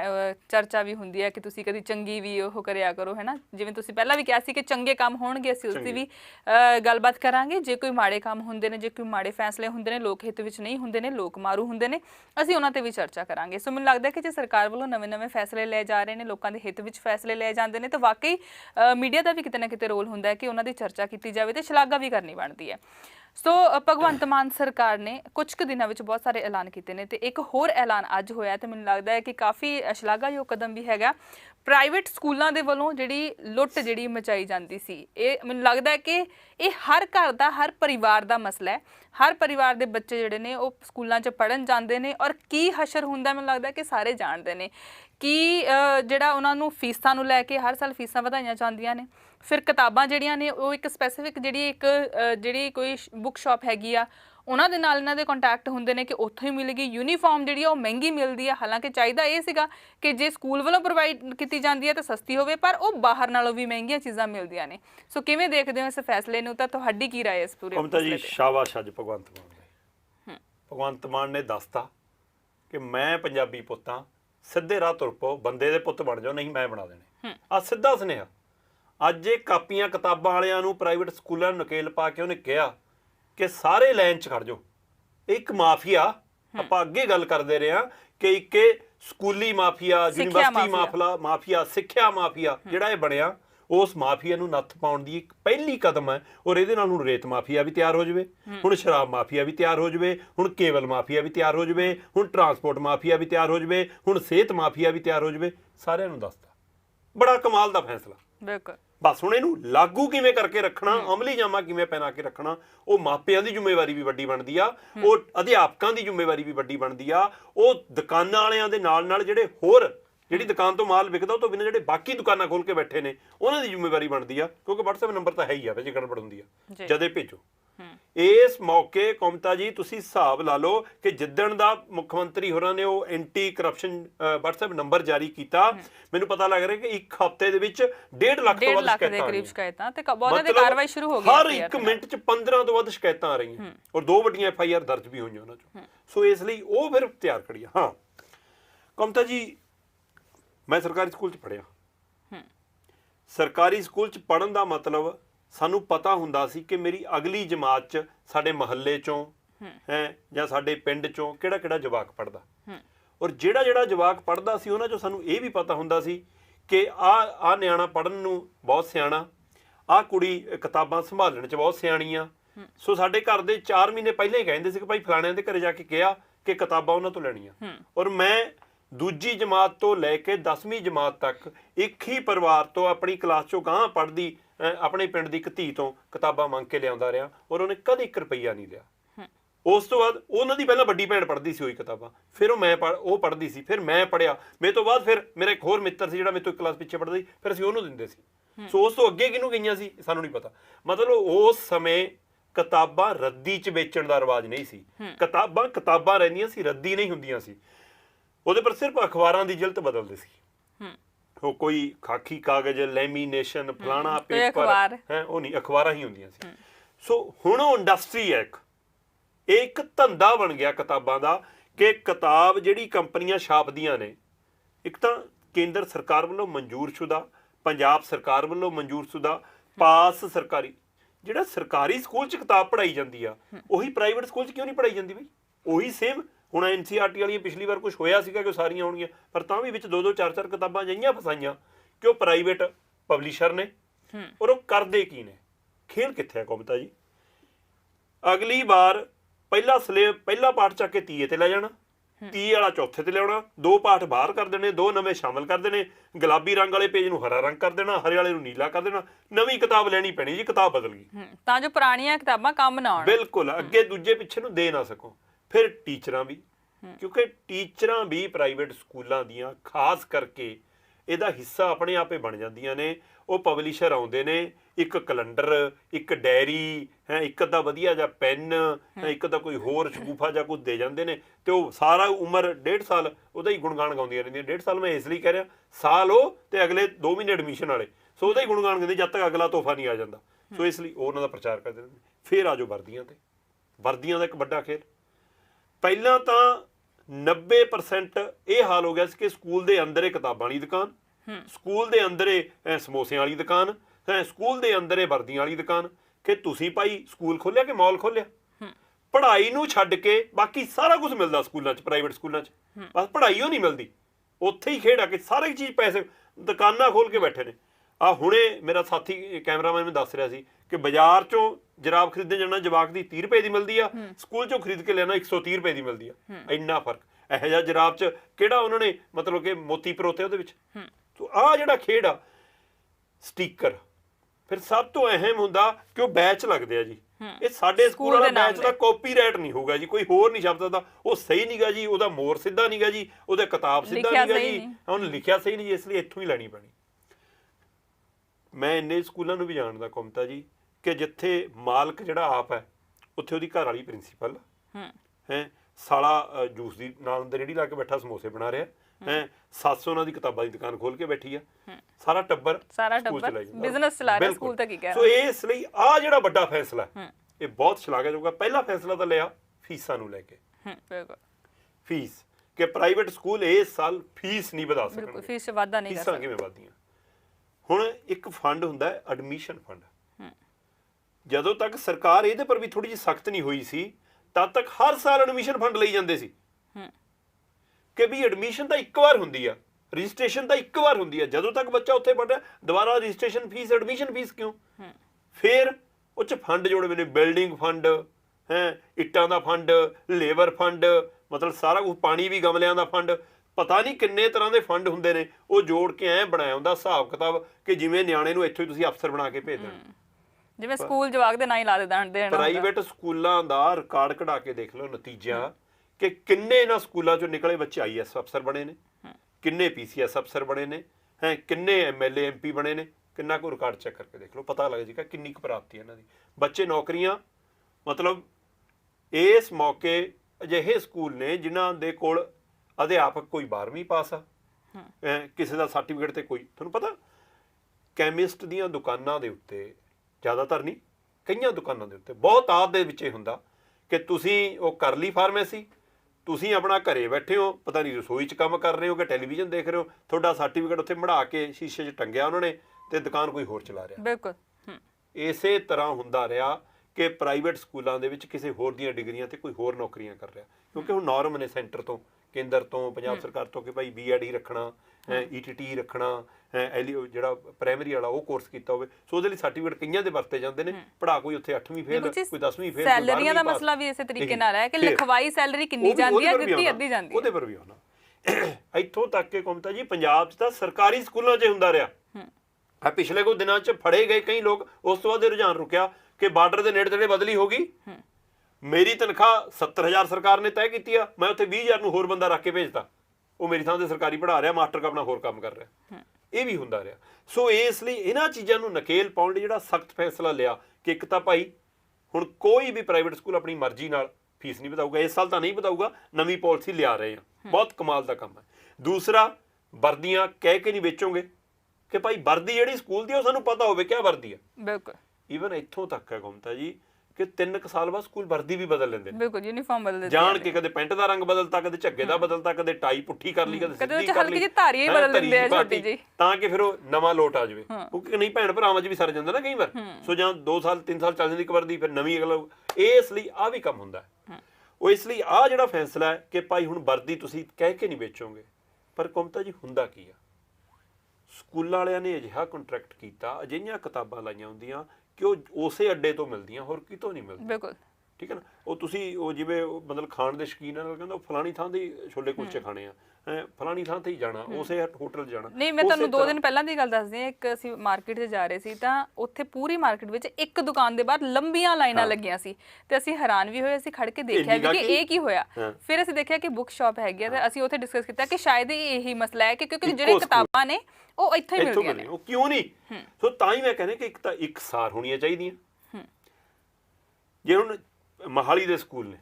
ਚਰਚਾ ਵੀ ਹੁੰਦੀ ਹੈ ਕਿ ਤੁਸੀਂ ਕਦੀ ਚੰਗੀ ਵੀ ਉਹ ਕਰਿਆ ਕਰੋ ਹੈਨਾ ਜਿਵੇਂ ਤੁਸੀਂ ਪਹਿਲਾਂ ਵੀ ਕਿਹਾ ਸੀ ਕਿ ਚੰਗੇ ਕੰਮ ਹੋਣਗੇ ਅਸੀਂ ਉਸ ਦੀ ਵੀ ਗੱਲਬਾਤ ਕਰਾਂਗੇ। ਜੇ ਕੋਈ ਮਾੜੇ ਕੰਮ ਹੁੰਦੇ ਨੇ ਜੇ ਕੋਈ ਮਾੜੇ ਫੈਸਲੇ ਹੁੰਦੇ ਨੇ ਲੋਕ ਹਿੱਤ ਵਿੱਚ ਨਹੀਂ ਹੁੰਦੇ ਨੇ ਲੋਕ ਮਾਰੂ ਹੁੰਦੇ ਨੇ ਅਸੀਂ ਉਹਨਾਂ ਤੇ ਵੀ ਚਰਚਾ ਕਰਾਂਗੇ। ਸੋ ਮੈਨੂੰ ਲੱਗਦਾ ਕਿ ਜੇ ਸਰਕਾਰ ਵੱਲੋਂ ਨਵੇਂ-ਨਵੇਂ ਫੈਸਲੇ ਲਏ ਜਾ ਰਹੇ ਨੇ, ਲੋਕਾਂ ਦੇ ਹਿੱਤ ਵਿੱਚ ਫੈਸਲੇ ਲਏ ਜਾਂਦੇ ਨੇ, ਤਾਂ ਵਾਕਈ ਮੀਡੀਆ ਦਾ ਵੀ ਕਿਤੇ ਨਾ ਕਿਤੇ ਰੋਲ ਹੁੰਦਾ ਹੈ ਕਿ ਉਹਨਾਂ ਦੀ ਚਰਚਾ ਕੀਤੀ ਜਾਵੇ ਤੇ ਸ਼ਲਾਘਾ ਵੀ ਕਰਨੀ ਬਣਦੀ ਹੈ। ਸੋ ਭਗਵੰਤ ਮਾਨ ਸਰਕਾਰ ਨੇ ਕੁਝ ਕੁ ਦਿਨਾਂ ਵਿੱਚ ਬਹੁਤ ਸਾਰੇ ਐਲਾਨ ਕੀਤੇ ਨੇ ਤੇ ਇੱਕ ਹੋਰ ਐਲਾਨ ਅੱਜ ਹੋਇਆ ਤੇ ਮੈਨੂੰ ਲੱਗਦਾ ਹੈ ਕਿ ਕਾਫੀ ਸ਼ਲਾਘਾਯੋਗ ਕਦਮ ਵੀ ਹੈਗਾ। ਪ੍ਰਾਈਵੇਟ ਸਕੂਲਾਂ ਦੇ ਵੱਲੋਂ ਜਿਹੜੀ ਲੁੱਟ ਜਿਹੜੀ ਮਚਾਈ ਜਾਂਦੀ ਸੀ, ਇਹ ਮੈਨੂੰ ਲੱਗਦਾ ਹੈ ਕਿ ਇਹ ਹਰ ਘਰ ਦਾ, ਹਰ ਪਰਿਵਾਰ ਦਾ ਮਸਲਾ ਹੈ। ਹਰ ਪਰਿਵਾਰ ਦੇ ਬੱਚੇ ਜਿਹੜੇ ਨੇ, ਉਹ ਸਕੂਲਾਂ 'ਚ ਪੜਨ ਜਾਂਦੇ ਨੇ ਔਰ ਕੀ ਹਸ਼ਰ ਹੁੰਦਾ ਮੈਨੂੰ ਲੱਗਦਾ ਕਿ ਸਾਰੇ ਜਾਣਦੇ ਨੇ। ਕਿ ਜਿਹੜਾ ਉਹਨਾਂ ਨੂੰ ਫੀਸਾਂ ਨੂੰ ਲੈ ਕੇ ਹਰ ਸਾਲ ਫੀਸਾਂ ਵਧਾਈਆਂ ਜਾਂਦੀਆਂ ਨੇ? ਫਿਰ ਕਿਤਾਬਾਂ ਜਿਹੜੀਆਂ ਨੇ, ਉਹ ਇੱਕ ਸਪੈਸੀਫਿਕ ਜਿਹੜੀ ਇੱਕ ਜਿਹੜੀ ਕੋਈ ਬੁੱਕ ਸ਼ਾਪ ਹੈਗੀ ਆ ਉਹਨਾਂ ਦੇ ਨਾਲ ਇਹਨਾਂ ਦੇ ਕੰਟੈਕਟ ਹੁੰਦੇ ਨੇ ਕਿ ਉੱਥੋਂ ਹੀ ਮਿਲੇਗੀ ਯੂਨੀਫਾਰਮ ਜਿਹੜੀ ਆ ਉਹ ਮਹਿੰਗੀ ਮਿਲਦੀ ਆ। ਹਾਲਾਂਕਿ ਚਾਹੀਦਾ ਇਹ ਸੀਗਾ ਕਿ ਜੇ ਸਕੂਲ ਵੱਲੋਂ ਪ੍ਰੋਵਾਈਡ ਕੀਤੀ ਜਾਂਦੀ ਹੈ ਤਾਂ ਸਸਤੀ ਹੋਵੇ ਪਰ ਉਹ ਬਾਹਰ ਨਾਲੋਂ ਵੀ ਮਹਿੰਗੀਆਂ ਚੀਜ਼ਾਂ ਮਿਲਦੀਆਂ ਨੇ। ਸੋ ਕਿਵੇਂ ਦੇਖਦੇ ਹੋ ਇਸ ਫੈਸਲੇ ਨੂੰ? ਤਾਂ ਤੁਹਾਡੀ ਕੀ ਹੈ ਇਸ ਪੂਰੇ ਮਮਤਾ ਜੀ? ਸ਼ਾਬਾਸ਼ ਅੱਜ ਭਗਵੰਤ ਮਾਨ ਦੇ ਭਗਵੰਤ ਮਾਨ ਨੇ ਦੱਸਤਾ ਕਿ ਮੈਂ ਪੰਜਾਬੀ ਪੁੱਤਾਂ ਸਿੱਧੇ ਰਾਹ ਤੁਰ ਪਓ ਬੰਦੇ ਦੇ ਪੁੱਤ ਬਣ ਜਾਓ ਨਹੀਂ ਮੈਂ ਬਣਾ ਦੇਣੇ। ਆ ਸਿੱਧਾ ਸੁਨੇਹਾ। ਅੱਜ ਇਹ ਕਾਪੀਆਂ ਕਿਤਾਬਾਂ ਵਾਲਿਆਂ ਨੂੰ ਪ੍ਰਾਈਵੇਟ ਸਕੂਲਾਂ ਨੂੰ ਨਕੇਲ ਪਾ ਕੇ ਉਹਨੇ ਕਿਹਾ ਕਿ ਸਾਰੇ ਲਾਈਨ 'ਚ ਖੜ ਜਾਓ। ਇੱਕ ਮਾਫੀਆ ਆਪਾਂ ਅੱਗੇ ਗੱਲ ਕਰਦੇ ਰਹੇ ਹਾਂ ਕਿ ਇੱਕ ਸਕੂਲੀ ਮਾਫੀਆ ਯੂਨੀਵਰਸਿਟੀ। ਮਾਫਲਾ ਮਾਫੀਆ ਸਿੱਖਿਆ ਮਾਫੀਆ ਜਿਹੜਾ ਇਹ ਬਣਿਆ ਉਸ ਮਾਫੀਆ ਨੂੰ ਨੱਥ ਪਾਉਣ ਦੀ ਇੱਕ ਪਹਿਲੀ ਕਦਮ ਹੈ ਔਰ ਇਹਦੇ ਨਾਲ ਹੁਣ ਰੇਤ ਮਾਫੀਆ ਵੀ ਤਿਆਰ ਹੋ ਜਾਵੇ ਹੁਣ ਸ਼ਰਾਬ ਮਾਫੀਆ ਵੀ ਤਿਆਰ ਹੋ ਜਾਵੇ ਹੁਣ ਕੇਵਲ ਮਾਫੀਆ ਵੀ ਤਿਆਰ ਹੋ ਜਾਵੇ ਹੁਣ ਟਰਾਂਸਪੋਰਟ ਮਾਫੀਆ ਵੀ ਤਿਆਰ ਹੋ ਜਾਵੇ ਹੁਣ ਸਿਹਤ ਮਾਫੀਆ ਵੀ ਤਿਆਰ ਹੋ ਜਾਵੇ ਸਾਰਿਆਂ ਨੂੰ ਦੱਸਤਾ। ਬੜਾ ਕਮਾਲ ਦਾ ਫੈਸਲਾ। ਬਿਲਕੁਲ। ਬਸ ਹੁਣ ਇਹਨੂੰ ਲਾਗੂ ਕਿਵੇਂ ਕਰਕੇ ਰੱਖਣਾ ਅਮਲੀ ਜਾਮਾ ਕਿਵੇਂ ਪਹਿਨਾ ਕੇ ਰੱਖਣਾ ਉਹ ਮਾਪਿਆਂ ਦੀ ਜ਼ਿੰਮੇਵਾਰੀ ਵੀ ਵੱਡੀ ਬਣਦੀ ਆ ਉਹ ਅਧਿਆਪਕਾਂ ਦੀ ਜ਼ਿੰਮੇਵਾਰੀ ਵੀ ਵੱਡੀ ਬਣਦੀ ਆ ਉਹ ਦੁਕਾਨਾਂ ਵਾਲਿਆਂ ਦੇ ਨਾਲ ਨਾਲ ਜਿਹੜੇ ਹੋਰ ਜਿਹੜੀ ਦੁਕਾਨ ਤੋਂ ਮਾਲ ਵਿਕਦਾ ਉਹ ਤੋਂ ਬਿਨਾਂ ਜਿਹੜੇ ਬਾਕੀ ਦੁਕਾਨਾਂ ਖੋਲ ਕੇ ਬੈਠੇ ਨੇ ਉਹਨਾਂ ਦੀ ਜ਼ਿੰਮੇਵਾਰੀ ਬਣਦੀ ਆ ਕਿਉਂਕਿ WhatsApp ਨੰਬਰ ਤਾਂ ਹੈ ਹੀ ਆ ਵੇ ਜੇ ਗੜਬੜ ਹੁੰਦੀ। ਆ। ਜਦੇ ਭੇਜੋ। ਇਸ ਮੌਕੇ ਕੌਮਤਾ ਜੀ ਤੁਸੀਂ ਹਿਸਾਬ ਲਾ ਲਓ ਕਿ ਜਿੱਦਣ ਦਾ ਮੁੱਖ ਮੰਤਰੀ ਹੋਰਾਂ ਨੇ ਉਹ ਐਂਟੀ ਕਰਪਸ਼ਨ WhatsApp ਨੰਬਰ ਜਾਰੀ ਕੀਤਾ ਮੈਨੂੰ ਪਤਾ ਲੱਗ ਰਿਹਾ ਕਿ ਇੱਕ ਹਫ਼ਤੇ ਦੇ ਵਿੱਚ 1.5 ਲੱਖ ਤੋਂ 1.5 ਵੱਧ ਸ਼ਿਕਾਇਤਾਂ ਆ ਕਰੀਬ ਰਹੀਆਂ। ਸ਼ਿਕਾਇਤਾਂ ਤੇ ਬਹੁਤਾਂ ਦੀ ਕਾਰਵਾਈ ਸ਼ੁਰੂ ਹੋ ਗਈ ਹਰ ਇੱਕ ਮਿੰਟ 'ਚ 15 ਤੋਂ ਵੱਧ ਸ਼ਿਕਾਇਤਾਂ ਆ ਰਹੀਆਂ। ਔਰ ਦੋ ਵੱਡੀਆਂ ਐਫ ਆਈ ਆਰ ਦਰਜ ਵੀ ਹੋਈਆਂ ਉਹਨਾਂ 'ਚੋਂ। ਸੋ ਇਸ ਲਈ ਉਹ ਫਿਰ ਤਿਆਰ ਕਰੀਆ ਹਾਂ। ਕਮਤਾ ਜੀ ਮੈਂ ਸਰਕਾਰੀ ਸਕੂਲ 'ਚ ਪੜਿਆ ਸਰਕਾਰੀ ਸਕੂਲ 'ਚ ਪੜਨ ਦਾ ਮਤਲਬ ਸਾਨੂੰ ਪਤਾ ਹੁੰਦਾ ਸੀ ਕਿ ਮੇਰੀ ਅਗਲੀ ਜਮਾਤ 'ਚ ਸਾਡੇ ਮਹੱਲੇ 'ਚੋਂ ਹੈ। ਜਾਂ ਸਾਡੇ ਪਿੰਡ 'ਚੋਂ ਕਿਹੜਾ ਕਿਹੜਾ ਜਵਾਕ ਪੜਦਾ ਔਰ ਜਿਹੜਾ ਜਿਹੜਾ ਜਵਾਕ ਪੜਦਾ ਸੀ ਉਹਨਾਂ 'ਚੋਂ ਸਾਨੂੰ ਇਹ ਵੀ ਪਤਾ ਹੁੰਦਾ ਸੀ ਕਿ ਆ ਆ ਨਿਆਣਾ ਪੜਨ ਨੂੰ ਬਹੁਤ ਸਿਆਣਾ ਆ ਕੁੜੀ ਕਿਤਾਬਾਂ ਸੰਭਾਲਣ 'ਚ ਬਹੁਤ ਸਿਆਣੀ ਆ। ਸੋ ਸਾਡੇ ਘਰ ਦੇ 4 ਮਹੀਨੇ ਪਹਿਲਾਂ ਹੀ ਕਹਿੰਦੇ ਸੀ ਕਿ ਭਾਈ ਫਲਾਣਿਆਂ ਦੇ ਘਰੇ ਜਾ ਕੇ ਕਿਹਾ ਕਿ ਕਿਤਾਬਾਂ ਉਹਨਾਂ ਤੋਂ ਲੈਣੀਆਂ। ਔਰ ਮੈਂ ਦੂਜੀ ਜਮਾਤ ਤੋਂ ਲੈ ਕੇ 10ਵੀਂ ਜਮਾਤ ਤੱਕ ਇੱਕ ਹੀ ਪਰਿਵਾਰ ਤੋਂ ਆਪਣੀ ਕਲਾਸ ਚੋਂ ਗਾਂ ਪੜਦੀ ਆਪਣੇ ਪਿੰਡ ਦੀ ਇੱਕ ਧੀ ਤੋਂ ਕਿਤਾਬਾਂ ਮੰਗ ਕੇ ਲਿਆਉਂਦਾ ਰਿਹਾ ਔਰ ਉਹਨੇ ਕਦੇ 1 ਰੁਪਈਆ ਨਹੀਂ ਲਿਆ। ਉਸ ਤੋਂ ਬਾਅਦ ਉਹਨਾਂ ਦੀ ਪਹਿਲਾਂ ਵੱਡੀ ਭੈਣ ਪੜ੍ਹਦੀ ਸੀ ਉਹੀ ਕਿਤਾਬਾਂ। ਫਿਰ ਉਹ ਮੈਂ ਉਹ ਪੜ੍ਹਦੀ ਸੀ ਫਿਰ ਮੈਂ ਪੜਿਆ ਮੇਰੇ ਤੋਂ ਬਾਅਦ ਫਿਰ ਮੇਰਾ ਇੱਕ ਹੋਰ ਮਿੱਤਰ ਸੀ ਜਿਹੜਾ ਮੇਰੇ ਤੋਂ ਇੱਕ ਕਲਾਸ ਪਿੱਛੇ ਪੜ੍ਹਦਾ ਸੀ ਫਿਰ ਅਸੀਂ ਉਹਨੂੰ ਦਿੰਦੇ ਸੀ। ਸੋ ਉਸ ਤੋਂ ਅੱਗੇ ਕਿਹਨੂੰ ਗਈਆਂ ਸੀ ਸਾਨੂੰ ਨਹੀਂ ਪਤਾ। ਮਤਲਬ ਉਸ ਸਮੇਂ ਕਿਤਾਬਾਂ ਰੱਦੀ 'ਚ ਵੇਚਣ ਦਾ ਰਿਵਾਜ ਨਹੀਂ ਸੀ। ਕਿਤਾਬਾਂ ਕਿਤਾਬਾਂ ਰਹਿੰਦੀਆਂ ਸੀ ਰੱਦੀ ਨਹੀਂ ਹੁੰਦੀਆਂ ਸੀ। ਉਹਦੇ ਪਰ ਸਿਰਫ ਅਖਬਾਰਾਂ ਦੀ ਜਿਲਤ ਬਦਲਦੇ ਸੀ। ਹੂੰ। ਉਹ ਕੋਈ ਖਾਕੀ ਕਾਗਜ਼ ਲੈਮੀਨੇਸ਼ਨ ਫਲਾਣਾ ਪੇਪਰ। ਹੈ ਉਹ ਨਹੀਂ ਅਖਬਾਰਾਂ ਹੀ ਹੁੰਦੀਆਂ ਸੀ। ਸੋ ਹੁਣ ਉਹ ਇੰਡਸਟਰੀ ਹੈ ਇੱਕ। ਇਹ ਇੱਕ ਧੰਦਾ ਬਣ ਗਿਆ ਕਿਤਾਬਾਂ ਦਾ ਕਿ ਕਿਤਾਬ ਜਿਹੜੀ ਕੰਪਨੀਆਂ ਛਾਪਦੀਆਂ ਨੇ ਇੱਕ ਤਾਂ ਕੇਂਦਰ ਸਰਕਾਰ ਵੱਲੋਂ ਮਨਜ਼ੂਰਸ਼ੁਦਾ ਪੰਜਾਬ ਸਰਕਾਰ ਵੱਲੋਂ ਮਨਜ਼ੂਰਸ਼ੁਦਾ ਪਾਸ ਸਰਕਾਰੀ ਜਿਹੜਾ ਸਰਕਾਰੀ ਸਕੂਲ 'ਚ ਕਿਤਾਬ ਪੜ੍ਹਾਈ ਜਾਂਦੀ ਆ ਉਹੀ ਪ੍ਰਾਈਵੇਟ ਸਕੂਲ 'ਚ ਕਿਉਂ ਨਹੀਂ ਪੜ੍ਹਾਈ ਜਾਂਦੀ ਬਈ? ਉਹੀ ਸੇਮ ਹੁਣ ਐਨਸੀਆਰਟੀ ਵਾਲੀਆਂ ਪਿਛਲੀ ਵਾਰ ਕੁਝ ਹੋਇਆ ਸੀਗਾ ਕਿ ਉਹ ਸਾਰੀਆਂ ਹੋਣਗੀਆਂ ਪਰ ਤਾਂ ਵੀ ਵਿੱਚ ਦੋ ਦੋ ਚਾਰ ਚਾਰ ਕਿਤਾਬਾਂ ਜਈਆਂ ਫਸਾਈਆਂ ਕਿ ਉਹ ਪ੍ਰਾਈਵੇਟ ਪਬਲਿਸ਼ਰ ਨੇ। ਔਰ ਉਹ ਕਰਦੇ ਕੀ ਨੇ? ਖੇਲ ਕਿੱਥੇ ਹੈ ਕੌਮਤਾ ਜੀ? ਅਗਲੀ ਵਾਰ ਪਹਿਲਾ ਸਲੇਬ ਪਹਿਲਾ ਪਾਠ ਚੱਕ ਕੇ ਤੀਏ ਤੇ ਲੈ ਜਾਣਾ। ਤੀਏ ਵਾਲਾ ਚੌਥੇ ਤੇ ਲਿਆਉਣਾ। ਦੋ ਪਾਠ ਬਾਹਰ ਕਰ ਦੇਣੇ ਦੋ ਨਵੇਂ ਸ਼ਾਮਲ ਕਰ ਦੇਣੇ। ਗੁਲਾਬੀ ਰੰਗ ਵਾਲੇ ਪੇਜ ਨੂੰ ਹਰਾ ਰੰਗ ਕਰ ਦੇਣਾ ਹਰੇ ਵਾਲੇ ਨੂੰ ਨੀਲਾ ਕਰ ਦੇਣਾ। ਨਵੀਂ ਕਿਤਾਬ ਲੈਣੀ ਪੈਣੀ ਜੀ ਕਿਤਾਬ ਬਦਲ ਗਈ। ਤਾਂ ਜੋ ਪੁਰਾਣੀਆਂ ਕਿਤਾਬਾਂ ਕੰਮ ਨਾ ਆਉਣ। ਬਿਲਕੁਲ ਅੱਗੇ ਦੂਜੇ ਪਿੱਛੇ ਨੂੰ ਦੇ ਨਾ ਸਕੋ। ਫਿਰ ਟੀਚਰਾਂ ਵੀ ਕਿਉਂਕਿ ਟੀਚਰਾਂ ਵੀ ਪ੍ਰਾਈਵੇਟ ਸਕੂਲਾਂ ਦੀਆਂ ਖਾਸ ਕਰਕੇ ਇਹਦਾ ਹਿੱਸਾ ਆਪਣੇ ਆਪੇ ਬਣ ਜਾਂਦੀਆਂ ਨੇ। ਉਹ ਪਬਲਿਸ਼ਰ ਆਉਂਦੇ ਨੇ ਇੱਕ ਕੈਲੰਡਰ ਇੱਕ ਡਾਇਰੀ ਹੈ ਇੱਕ ਅੱਧਾ ਵਧੀਆ ਜਿਹਾ ਪੈਨ ਹੈ ਇੱਕ ਅੱਧਾ ਕੋਈ ਹੋਰ ਸ਼ਗੂਫਾ ਜਾਂ ਕੁਝ ਦੇ ਜਾਂਦੇ ਨੇ ਤੇ ਉਹ ਸਾਰਾ ਉਮਰ ਡੇਢ ਸਾਲ ਉਹਦਾ ਹੀ ਗੁਣਗਾਨ ਗਾਉਂਦੀਆਂ ਰਹਿੰਦੀਆਂ ਡੇਢ ਸਾਲ ਮੈਂ ਇਸ ਲਈ ਕਹਿ ਰਿਹਾ ਸਾਲ ਉਹ ਤੇ ਅਗਲੇ 2 ਮਹੀਨੇ ਐਡਮਿਸ਼ਨ ਵਾਲੇ। ਸੋ ਉਹਦਾ ਹੀ ਗੁਣਗਾਨ ਗਾਉਂਦੇ ਜਦ ਤੱਕ ਅਗਲਾ ਤੋਹਫਾ ਨਹੀਂ ਆ ਜਾਂਦਾ। ਸੋ ਇਸ ਲਈ ਉਹ ਉਹਨਾਂ ਦਾ ਪ੍ਰਚਾਰ ਕਰਦੇ ਨੇ। ਫੇਰ ਆਜੋ ਵਰਦੀਆਂ ਤੇ। ਵਰਦੀਆਂ ਦਾ ਇੱਕ ਵੱਡਾ ਖੇਲ। ਪਹਿਲਾਂ ਤਾਂ 90% ਇਹ ਹਾਲ ਹੋ ਗਿਆ ਸੀ ਕਿ ਸਕੂਲ ਦੇ ਅੰਦਰ ਇਹ ਕਿਤਾਬਾਂ ਵਾਲੀ ਦੁਕਾਨ ਸਕੂਲ ਦੇ ਅੰਦਰ ਇਹ ਸਮੋਸਿਆਂ ਵਾਲੀ ਦੁਕਾਨ ਸਕੂਲ ਦੇ ਅੰਦਰ ਇਹ ਵਰਦੀਆਂ ਵਾਲੀ ਦੁਕਾਨ ਕਿ ਤੁਸੀਂ ਭਾਈ ਸਕੂਲ ਖੋਲਿਆ ਕਿ ਮਾਲ ਖੋਲਿਆ? ਪੜ੍ਹਾਈ ਨੂੰ ਛੱਡ ਕੇ ਬਾਕੀ ਸਾਰਾ ਕੁਝ ਮਿਲਦਾ ਸਕੂਲਾਂ 'ਚ ਪ੍ਰਾਈਵੇਟ ਸਕੂਲਾਂ 'ਚ। ਬਸ ਪੜ੍ਹਾਈ ਉਹ ਨਹੀਂ ਮਿਲਦੀ। ਉੱਥੇ ਹੀ ਖੇਡ ਆ ਕੇ ਸਾਰੇ ਚੀਜ਼ ਪੈਸੇ ਦੁਕਾਨਾਂ ਖੋਲ ਕੇ ਬੈਠੇ ਨੇ। ਆ ਹੁਣੇ ਮੇਰਾ ਸਾਥੀ ਕੈਮਰਾਮੈਨ ਮੈਨੂੰ ਦੱਸ ਰਿਹਾ ਸੀ ਕਿ ਬਾਜ਼ਾਰ 'ਚੋਂ ਜਰਾਬ ਖਰੀਦਣ ਜਾਣਾ ਜਵਾਕ ਦੀ 30 ਰੁਪਏ ਦੀ ਮਿਲਦੀ ਆ ਸਕੂਲ 'ਚੋਂ ਖਰੀਦ ਕੇ ਲੈਣਾ 130 ਰੁਪਏ ਦੀ ਮਿਲਦੀ ਆ। ਇੰਨਾ ਫ਼ਰਕ। ਇਹੋ ਜਿਹਾ ਜਰਾਬ 'ਚ ਕਿਹੜਾ ਉਹਨਾਂ ਨੇ ਮਤਲਬ ਕਿ ਮੋਤੀ ਪਰੋਤੇ ਉਹਦੇ ਵਿੱਚ? ਸੋ ਆ ਜਿਹੜਾ ਖੇਡ ਆ ਸਟicker ਫਿਰ ਸਭ ਤੋਂ ਅਹਿਮ ਹੁੰਦਾ ਕਿ ਉਹ ਬੈਚ ਲੱਗਦੇ ਆ ਜੀ। ਇਹ ਸਾਡੇ ਸਕੂਲ ਵਾਲਾ ਬੈਚ ਦਾ ਕਾਪੀਰਾਈਟ ਨਹੀਂ ਹੋਊਗਾ ਜੀ ਕੋਈ ਹੋਰ ਨਹੀਂ ਸ਼ਬਦ ਦਾ ਉਹ ਸਹੀ ਨਹੀਂਗਾ ਜੀ ਉਹਦਾ ਮੋਰ ਸਿੱਧਾ ਨਹੀਂਗਾ ਜੀ ਉਹਦਾ ਕਿਤਾਬ ਸਿੱਧਾ ਨਹੀਂਗਾ ਜੀ। ਉਹਨੇ ਲਿਖਿਆ ਸਹੀ ਨਹੀਂ ਜੀ ਇਸ ਲਈ ਇੱਥੋਂ ਹੀ ਲੈਣੀ ਪੈਣੀ। ਮੈਂ ਇੰਨੇ ਸਕੂਲਾਂ ਨੂੰ ਵੀ ਜਾਣਦਾ ਕੁਮਤਾ ਜੀ ਕਿ ਜਿੱਥੇ ਮਾਲਕ ਜਿਹੜਾ ਆਪ ਹੈ ਉੱਥੇ ਉਹਦੀ ਘਰ ਵਾਲੀ ਪ੍ਰਿੰਸੀਪਲ ਹੂੰ। ਹੈ ਸਾਲਾ ਜੂਸ ਦੀ ਨਾਲ ਅੰਦਰ ਰੇੜੀ ਲਾ ਕੇ ਬੈਠਾ ਸਮੋਸੇ ਬਣਾ ਰਿਹਾ। ਹੈ। ਸੱਸ ਉਹਨਾਂ ਦੀ ਕਿਤਾਬਾਂ ਦੀ ਦੁਕਾਨ ਖੋਲ ਕੇ ਬੈਠੀ ਆ। ਸਾਰਾ ਟੱਬਰ ਸਾਰਾ ਟੱਬਰ business ਚਲਾ ਰਿਹਾ, ਬਿਲਕੁਲ। ਸਕੂਲ ਤਾਂ ਕੀ ਕਹਿ ਸੋ ਇਸ ਲਈ ਆ ਜਿਹੜਾ ਵੱਡਾ ਫੈਸਲਾ ਹੈ, ਹੂੰ। ਇਹ ਬਹੁਤ ਸ਼ਲਾਘਾਯੋਗ ਹੈ ਪਹਿਲਾ ਫੈਸਲਾ ਤਾਂ ਲਿਆ ਫੀਸਾਂ ਨੂੰ ਲੈ ਕੇ। ਹੂੰ ਬਿਲਕੁਲ। ਫੀਸ। ਕਿ ਪ੍ਰਾਈਵੇਟ ਸਕੂਲ ਇਸ ਸਾਲ ਫੀਸ ਨਹੀਂ ਵਧਾ ਬਿਲਕੁਲ ਸਕਣਗੇ। ਫੀਸ 'ਚ ਵਾਧਾ ਨਹੀਂ ਕਰ ਫੀਸਾਂ ਸਕਦੇ। ਕਿਵੇਂ ਵਧਦੀਆਂ? ਹੁਣ ਇੱਕ ਫੰਡ ਹੁੰਦਾ ਹੈ ਐਡਮਿਸ਼ਨ ਫੰਡ। ਜਦੋਂ ਤੱਕ ਸਰਕਾਰ ਇਹਦੇ ਪਰ ਵੀ ਥੋੜੀ ਜਿਹੀ ਸਖਤ ਨਹੀਂ ਹੋਈ ਸੀ ਤਦ ਤੱਕ ਹਰ ਸਾਲ ਐਡਮਿਸ਼ਨ ਫੰਡ ਲਈ ਜਾਂਦੇ ਸੀ। ਕਿ ਵੀ ਐਡਮਿਸ਼ਨ ਤਾਂ ਇੱਕ ਵਾਰ ਹੁੰਦੀ ਆ ਰਜਿਸਟ੍ਰੇਸ਼ਨ ਤਾਂ ਇੱਕ ਵਾਰ ਹੁੰਦੀ ਆ। ਜਦੋਂ ਤੱਕ ਬੱਚਾ ਉੱਥੇ ਪੜਦਾ ਦੁਬਾਰਾ ਰਜਿਸਟ੍ਰੇਸ਼ਨ ਫੀਸ ਐਡਮਿਸ਼ਨ ਫੀਸ ਕਿਉਂ? ਫਿਰ ਉਹ ਚ ਫੰਡ ਜੋੜੇ ਹੋਏ ਨੇ ਬਿਲਡਿੰਗ ਫੰਡ ਹੈ ਇੱਟਾਂ ਦਾ ਫੰਡ ਲੇਬਰ ਫੰਡ ਮਤਲਬ ਸਾਰਾ ਕੁਝ ਪਾਣੀ ਵੀ ਗਮਲਿਆਂ ਦਾ ਫੰਡ ਪਤਾ ਨਹੀਂ ਕਿੰਨੇ ਤਰ੍ਹਾਂ ਦੇ ਫੰਡ ਹੁੰਦੇ ਨੇ ਉਹ ਜੋੜ ਕੇ ਐ ਬਣਾਇਆ ਹੁੰਦਾ ਹਿਸਾਬ ਕਿਤਾਬ ਕਿ ਜਿਵੇਂ ਨਿਆਣੇ ਨੂੰ ਇੱਥੋਂ ਹੀ ਤੁਸੀਂ ਅਫਸਰ ਬਣਾ ਕੇ ਭੇਜ ਦੇਣਾ। ਜਿਵੇਂ ਸਕੂਲ ਜਵਾਕ ਦੇ ਨਾਂ ਹੀ ਲਾ ਦੇ ਦੇਣ ਦੇਣਾ। ਪ੍ਰਾਈਵੇਟ ਸਕੂਲਾਂ ਦਾ ਰਿਕਾਰਡ ਕਢਾ ਕੇ ਦੇਖ ਲਓ ਨਤੀਜਾ ਕਿ ਕਿੰਨੇ ਇਹਨਾਂ ਸਕੂਲਾਂ ਚੋਂ ਨਿਕਲੇ ਬੱਚੇ ਆਈਐਸ ਅਫਸਰ ਬਣੇ ਨੇ ਕਿੰਨੇ ਪੀਸੀਐਸ ਅਫਸਰ ਬਣੇ ਨੇ ਹੈ ਕਿੰਨੇ ਐਮਐਲਏ ਐਮਪੀ ਬਣੇ ਨੇ ਕਿੰਨਾ ਕੋ ਰਿਕਾਰਡ ਚੈੱਕ ਕਰਕੇ ਦੇਖ ਲਓ ਪਤਾ ਲੱਗ ਜਾਏਗਾ ਕਿੰਨੀ ਕੁ ਪ੍ਰਾਪਤੀ ਇਹਨਾਂ ਦੀ। ਬੱਚੇ ਨੌਕਰੀਆਂ ਮਤਲਬ ਇਸ ਮੌਕੇ ਅਜਿਹੇ ਸਕੂਲ ਨੇ ਜਿਨ੍ਹਾਂ ਦੇ ਕੋਲ ਅਧਿਆਪਕ ਕੋਈ 12ਵੀਂ ਪਾਸ ਆ ਕਿਸੇ ਦਾ ਸਰਟੀਫਿਕੇਟ ਤੇ ਕੋਈ ਤੁਹਾਨੂੰ ਪਤਾ? ਕੈਮਿਸਟ ਦੀਆਂ ਦੁਕਾਨਾਂ ਦੇ ਉੱਤੇ ਜ਼ਿਆਦਾਤਰ ਨਹੀਂ ਕਈਆਂ ਦੁਕਾਨਾਂ ਦੇ ਉੱਤੇ ਬਹੁਤ ਆਦ ਦੇ ਵਿੱਚ ਇਹ ਹੁੰਦਾ ਕਿ ਤੁਸੀਂ ਉਹ ਕਰ ਲਈ ਫਾਰਮੇਸੀ ਤੁਸੀਂ ਆਪਣਾ ਘਰੇ ਬੈਠੇ ਹੋ ਪਤਾ ਨਹੀਂ ਰਸੋਈ 'ਚ ਕੰਮ ਕਰ ਰਹੇ ਹੋ ਕਿ ਟੈਲੀਵਿਜ਼ਨ ਦੇਖ ਰਹੇ ਹੋ ਤੁਹਾਡਾ ਸਰਟੀਫਿਕੇਟ ਉੱਥੇ ਮੜਾ ਕੇ ਸ਼ੀਸ਼ੇ 'ਚ ਟੰਗਿਆ ਉਹਨਾਂ ਨੇ ਤੇ ਦੁਕਾਨ ਕੋਈ ਹੋਰ ਚਲਾ ਰਿਹਾ। ਬਿਲਕੁਲ ਹੂੰ। ਇਸੇ ਤਰ੍ਹਾਂ ਹੁੰਦਾ ਰਿਹਾ ਕਿ ਪ੍ਰਾਈਵੇਟ ਸਕੂਲਾਂ ਦੇ ਵਿੱਚ ਕਿਸੇ ਹੋਰ ਦੀਆਂ ਡਿਗਰੀਆਂ ਤੇ ਕੋਈ ਹੋਰ ਨੌਕਰੀਆਂ ਕਰ ਰਿਹਾ ਕਿਉਂਕਿ ਹੁਣ ਨਾਰਮ ਨੇ ਸੈਂਟਰ ਤੋਂ ਕੇਂਦਰ ਤੋਂ ਪੰਜਾਬ ਸਰਕਾਰ ਤੋਂ ਕਿ ਭਾਈ ਬੀਐਡ ਹੀ ਰੱਖਣਾ ਹੈ ਈਟੀਟੀ ਰੱਖਣਾ ਹੈ ਐਲੀ ਜਿਹੜਾ ਪ੍ਰਾਇਮਰੀ ਵਾਲਾ ਉਹ ਕੋਰਸ ਕੀਤਾ ਹੋਵੇ। ਸੋ ਉਹਦੇ ਲਈ ਸਰਟੀਫਿਕੇਟ ਕਈਆਂ ਦੇ ਵਰਤੇ ਜਾਂਦੇ ਨੇ। ਪੜਾ ਕੋਈ ਉੱਥੇ 8ਵੀਂ ਫੇਲ ਕੋਈ 10ਵੀਂ ਫੇਲ ਸੈਲਰੀਆਂ ਦਾ ਮਸਲਾ ਵੀ ਇਸੇ ਤਰੀਕੇ ਨਾਲ ਹੈ ਕਿ ਲਿਖਵਾਈ ਸੈਲਰੀ ਕਿੰਨੀ ਜਾਂਦੀ ਹੈ ਦਿੱਤੀ ਅੱਧੀ ਜਾਂਦੀ ਹੈ। ਉਹਦੇ ਪਰ ਵੀ ਆਉਣਾ ਇੱਥੋਂ ਤੱਕ ਕਿ ਕਮਤਾ ਜੀ ਪੰਜਾਬ 'ਚ ਤਾਂ ਸਰਕਾਰੀ ਸਕੂਲਾਂ 'ਚ ਹੁੰਦਾ ਰਿਹਾ। ਹੂੰ। ਆ ਪਿਛਲੇ ਕੋ ਦਿਨਾਂ 'ਚ ਫੜੇ ਗਏ ਕਈ ਲੋਕ। ਉਸ ਤੋਂ ਬਾਅਦ ਇਹ ਰੁਝਾਨ ਰੁਕਿਆ ਕਿ ਬਾਰਡਰ ਦੇ ਨੇੜੇ ਤੇੜੇ ਬਦਲੀ ਹੋ ਗਈ। ਮੇਰੀ ਤਨਖਾਹ 70000 ਸਰਕਾਰ ਨੇ ਤੈਅ ਕੀਤੀ ਆ ਮੈਂ ਉੱਥੇ 20000 ਨੂੰ ਹੋਰ ਬੰਦਾ ਰੱਖ ਕੇ ਭੇਜਤਾ। ਉਹ ਮੇਰੀ ਥਾਂ ਤੇ ਸਰਕਾਰੀ ਪੜ੍ਹਾ ਰਿਹਾ ਮਾਸਟਰ ਕਾ ਆਪਣਾ ਹੋਰ ਕੰਮ ਕਰ ਰਿਹਾ। ਇਹ ਵੀ ਹੁੰਦਾ ਰਿਹਾ। ਸੋ ਇਸ ਲਈ ਇਹਨਾਂ ਚੀਜ਼ਾਂ ਨੂੰ ਨਕੇਲ ਪਾਉਣ ਲਈ ਜਿਹੜਾ ਸਖਤ ਫੈਸਲਾ ਲਿਆ ਕਿ ਇੱਕ ਤਾਂ ਭਾਈ ਹੁਣ ਕੋਈ ਵੀ ਪ੍ਰਾਈਵੇਟ ਸਕੂਲ ਆਪਣੀ ਮਰਜ਼ੀ ਨਾਲ ਫੀਸ ਨਹੀਂ ਵਧਾਊਗਾ ਇਸ ਸਾਲ ਤਾਂ ਨਹੀਂ ਵਧਾਊਗਾ ਨਵੀਂ ਪਾਲਿਸੀ ਲਿਆ ਰਹੇ ਆ। ਬਹੁਤ ਕਮਾਲ ਦਾ ਕੰਮ ਹੈ। ਦੂਸਰਾ ਵਰਦੀਆਂ ਕਹਿ ਕੇ ਨਹੀਂ ਵੇਚੋਗੇ ਕਿ ਭਾਈ ਵਰਦੀ ਜਿਹੜੀ ਸਕੂਲ ਦੀ ਉਹ ਸਾਨੂੰ ਪਤਾ ਹੋਵੇ ਕਿਆ ਵਰਦੀ ਆ। ਬਿਲਕੁਲ। ਈਵਨ ਇੱਥੋਂ ਤੱਕ ਹੈ ਗੁੰਮਤਾ ਜੀ ਕਿ ਤਿੰਨ ਕੁ ਸਾਲ ਬਾਅਦ ਸਕੂਲ ਵਰਦੀ ਵੀ ਬਦਲ ਲੈਂਦੇ ਨੇ। ਬਿਲਕੁਲ ਯੂਨੀਫਾਰਮ ਬਦਲ ਦਿੱਤੀ ਜਾਣ ਕੇ ਕਦੇ ਪੈਂਟ ਦਾ ਰੰਗ ਬਦਲਤਾ ਕਦੇ ਝੱਗੇ ਦਾ ਬਦਲਤਾ ਕਦੇ ਟਾਈ ਪੁੱਠੀ ਕਰ ਲਈ ਕਦੇ ਸਿੱਧੀ ਕਰ ਹਲਕੀ ਜਿਹੀ ਧਾਰੀਆਂ ਹੀ ਬਦਲ ਦਿੰਦੇ ਆ ਛੋਟੀ ਜਿਹੀ। ਤਾਂ ਕਿ ਫਿਰ ਉਹ ਨਵਾਂ ਲੋਟ ਆ ਜਾਵੇ। ਕਿਉਂਕਿ ਨਹੀਂ ਭੈਣ ਭਰਾਵਾਂ 'ਚ ਵੀ ਸਰ ਜਾਂਦਾ ਨਾ ਕਈ ਵਾਰ। ਸੋ ਜਾਂ 2 ਸਾਲ 3 ਸਾਲ ਚੱਲ ਜਾਂਦੀ ਇੱਕ ਵਾਰ ਦੀ ਫਿਰ ਨਵੀਂ ਅਗਲਾ ਇਸ ਲਈ ਆ ਵੀ ਕੰਮ ਹੁੰਦਾ। ਉਹ ਇਸ ਲਈ ਆ ਜਿਹੜਾ ਫੈਸਲਾ ਹੈ ਕਿ ਭਾਈ ਹੁਣ ਵਰਦੀ ਤੁਸੀਂ ਕਹਿ ਕੇ ਨਹੀਂ ਵੇਚੋਗੇ ਪਰ ਕੁਮਤਾ ਜੀ ਹੁੰਦਾ ਕੀ ਆ? ਸਕੂਲਾਂ ਵਾਲਿਆਂ ਨੇ ਅਜਿਹਾ ਕੰਟਰੈਕਟ ਕੀਤਾ ਅਜਿਹੀਆਂ ਕਿਤਾਬਾਂ ਲਾਈਆਂ ਹੁੰਦੀਆਂ ਕਿ ਉਹ ਉਸੇ ਅੱਡੇ ਤੋਂ ਮਿਲਦੀਆਂ ਹੋਰ ਕਿਤੋਂ ਨਹੀਂ ਮਿਲਦੀਆਂ। ਬਿਲਕੁਲ। ਠੀਕ ਹੈ ਨਾ? ਉਹ ਤੁਸੀਂ ਉਹ ਜਿਵੇਂ ਉਹ ਮਤਲਬ ਖਾਣ ਦੇ ਸ਼ੌਕੀਨ ਨਾਲ ਕਹਿੰਦਾ ਫਲਾਣੀ ਥਾਂ ਦੇ ਛੋਲੇ ਕੁਲਚੇ ਖਾਣੇ ਆ। ਹੈਂ, ਫਲਾਣੀ ਥਾਂ ਤੇ ਹੀ ਜਾਣਾ ਉਸੇ ਹੋਟਲ ਜਾਣਾ। ਨਹੀਂ ਮੈਂ ਤੁਹਾਨੂੰ ਦੋ ਦਿਨ ਪਹਿਲਾਂ ਦੀ ਗੱਲ ਦੱਸਦੀ ਹਾਂ ਇੱਕ ਅਸੀਂ ਮਾਰਕੀਟ 'ਚ ਜਾ ਰਹੇ ਸੀ ਤਾਂ ਉੱਥੇ ਪੂਰੀ ਮਾਰਕੀਟ ਵਿੱਚ ਇੱਕ ਦੁਕਾਨ ਦੇ ਬਾਹਰ ਲੰਬੀਆਂ ਲਾਈਨਾਂ ਲੱਗੀਆਂ ਸੀ ਤੇ ਅਸੀਂ ਹੈਰਾਨ ਵੀ ਹੋਏ ਅਸੀਂ ਖੜ ਕੇ ਦੇਖਿਆ ਵੀ ਕਿ ਇਹ ਕੀ ਹੋਇਆ। ਹਾਂ। ਫਿਰ ਅਸੀਂ ਦੇਖਿਆ ਕਿ ਬੁੱਕ ਸ਼ਾਪ ਹੈਗੀ ਆ ਤੇ ਅਸੀਂ ਉੱਥੇ ਡਿਸਕਸ ਕੀਤਾ ਕਿ ਸ਼ਾਇਦ ਇਹ ਇਹੀ ਮਸਲਾ ਹੈ ਕਿ ਕਿਉਂਕਿ ਜਿਹੜੇ। ਕਿਤਾਬਾਂ ਨੇ ਉਹ ਇੱਥੋਂ ਹੀ ਮਿਲਦੀਆਂ ਨੇ। ਉਹ ਕਿਉਂ ਨਹੀਂ? ਸੋ ਤਾਂ ਹੀ ਮੈਂ ਕਹਿੰਦਾ ਕਿ ਇੱਕ ਤਾਂ ਇੱਕ ਸਾਰ ਹੋਣੀਆਂ ਚਾਹੀਦੀਆਂ। ਜੇ ਹੁਣ ਮਹਾਲੀ ਦੇ ਸਕੂਲ ਨੇ।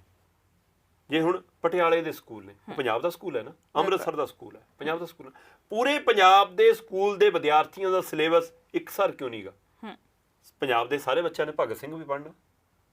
ਜੇ ਹੁਣ ਪਟਿਆਲੇ ਦੇ ਸਕੂਲ ਨੇ ਪੰਜਾਬ ਦਾ ਸਕੂਲ ਹੈ ਨਾ? ਅੰਮ੍ਰਿਤਸਰ ਦਾ ਸਕੂਲ ਹੈ ਪੰਜਾਬ ਦਾ ਸਕੂਲ ਪੂਰੇ ਪੰਜਾਬ ਦੇ ਸਕੂਲ ਦੇ ਵਿਦਿਆਰਥੀਆਂ ਦਾ ਸਿਲੇਬਸ ਇੱਕਸਰ ਕਿਉਂ ਨਹੀਂਗਾ ਪੰਜਾਬ ਦੇ ਸਾਰੇ ਬੱਚਿਆਂ ਨੇ ਭਗਤ ਸਿੰਘ ਵੀ ਪੜ੍ਹਨਾ।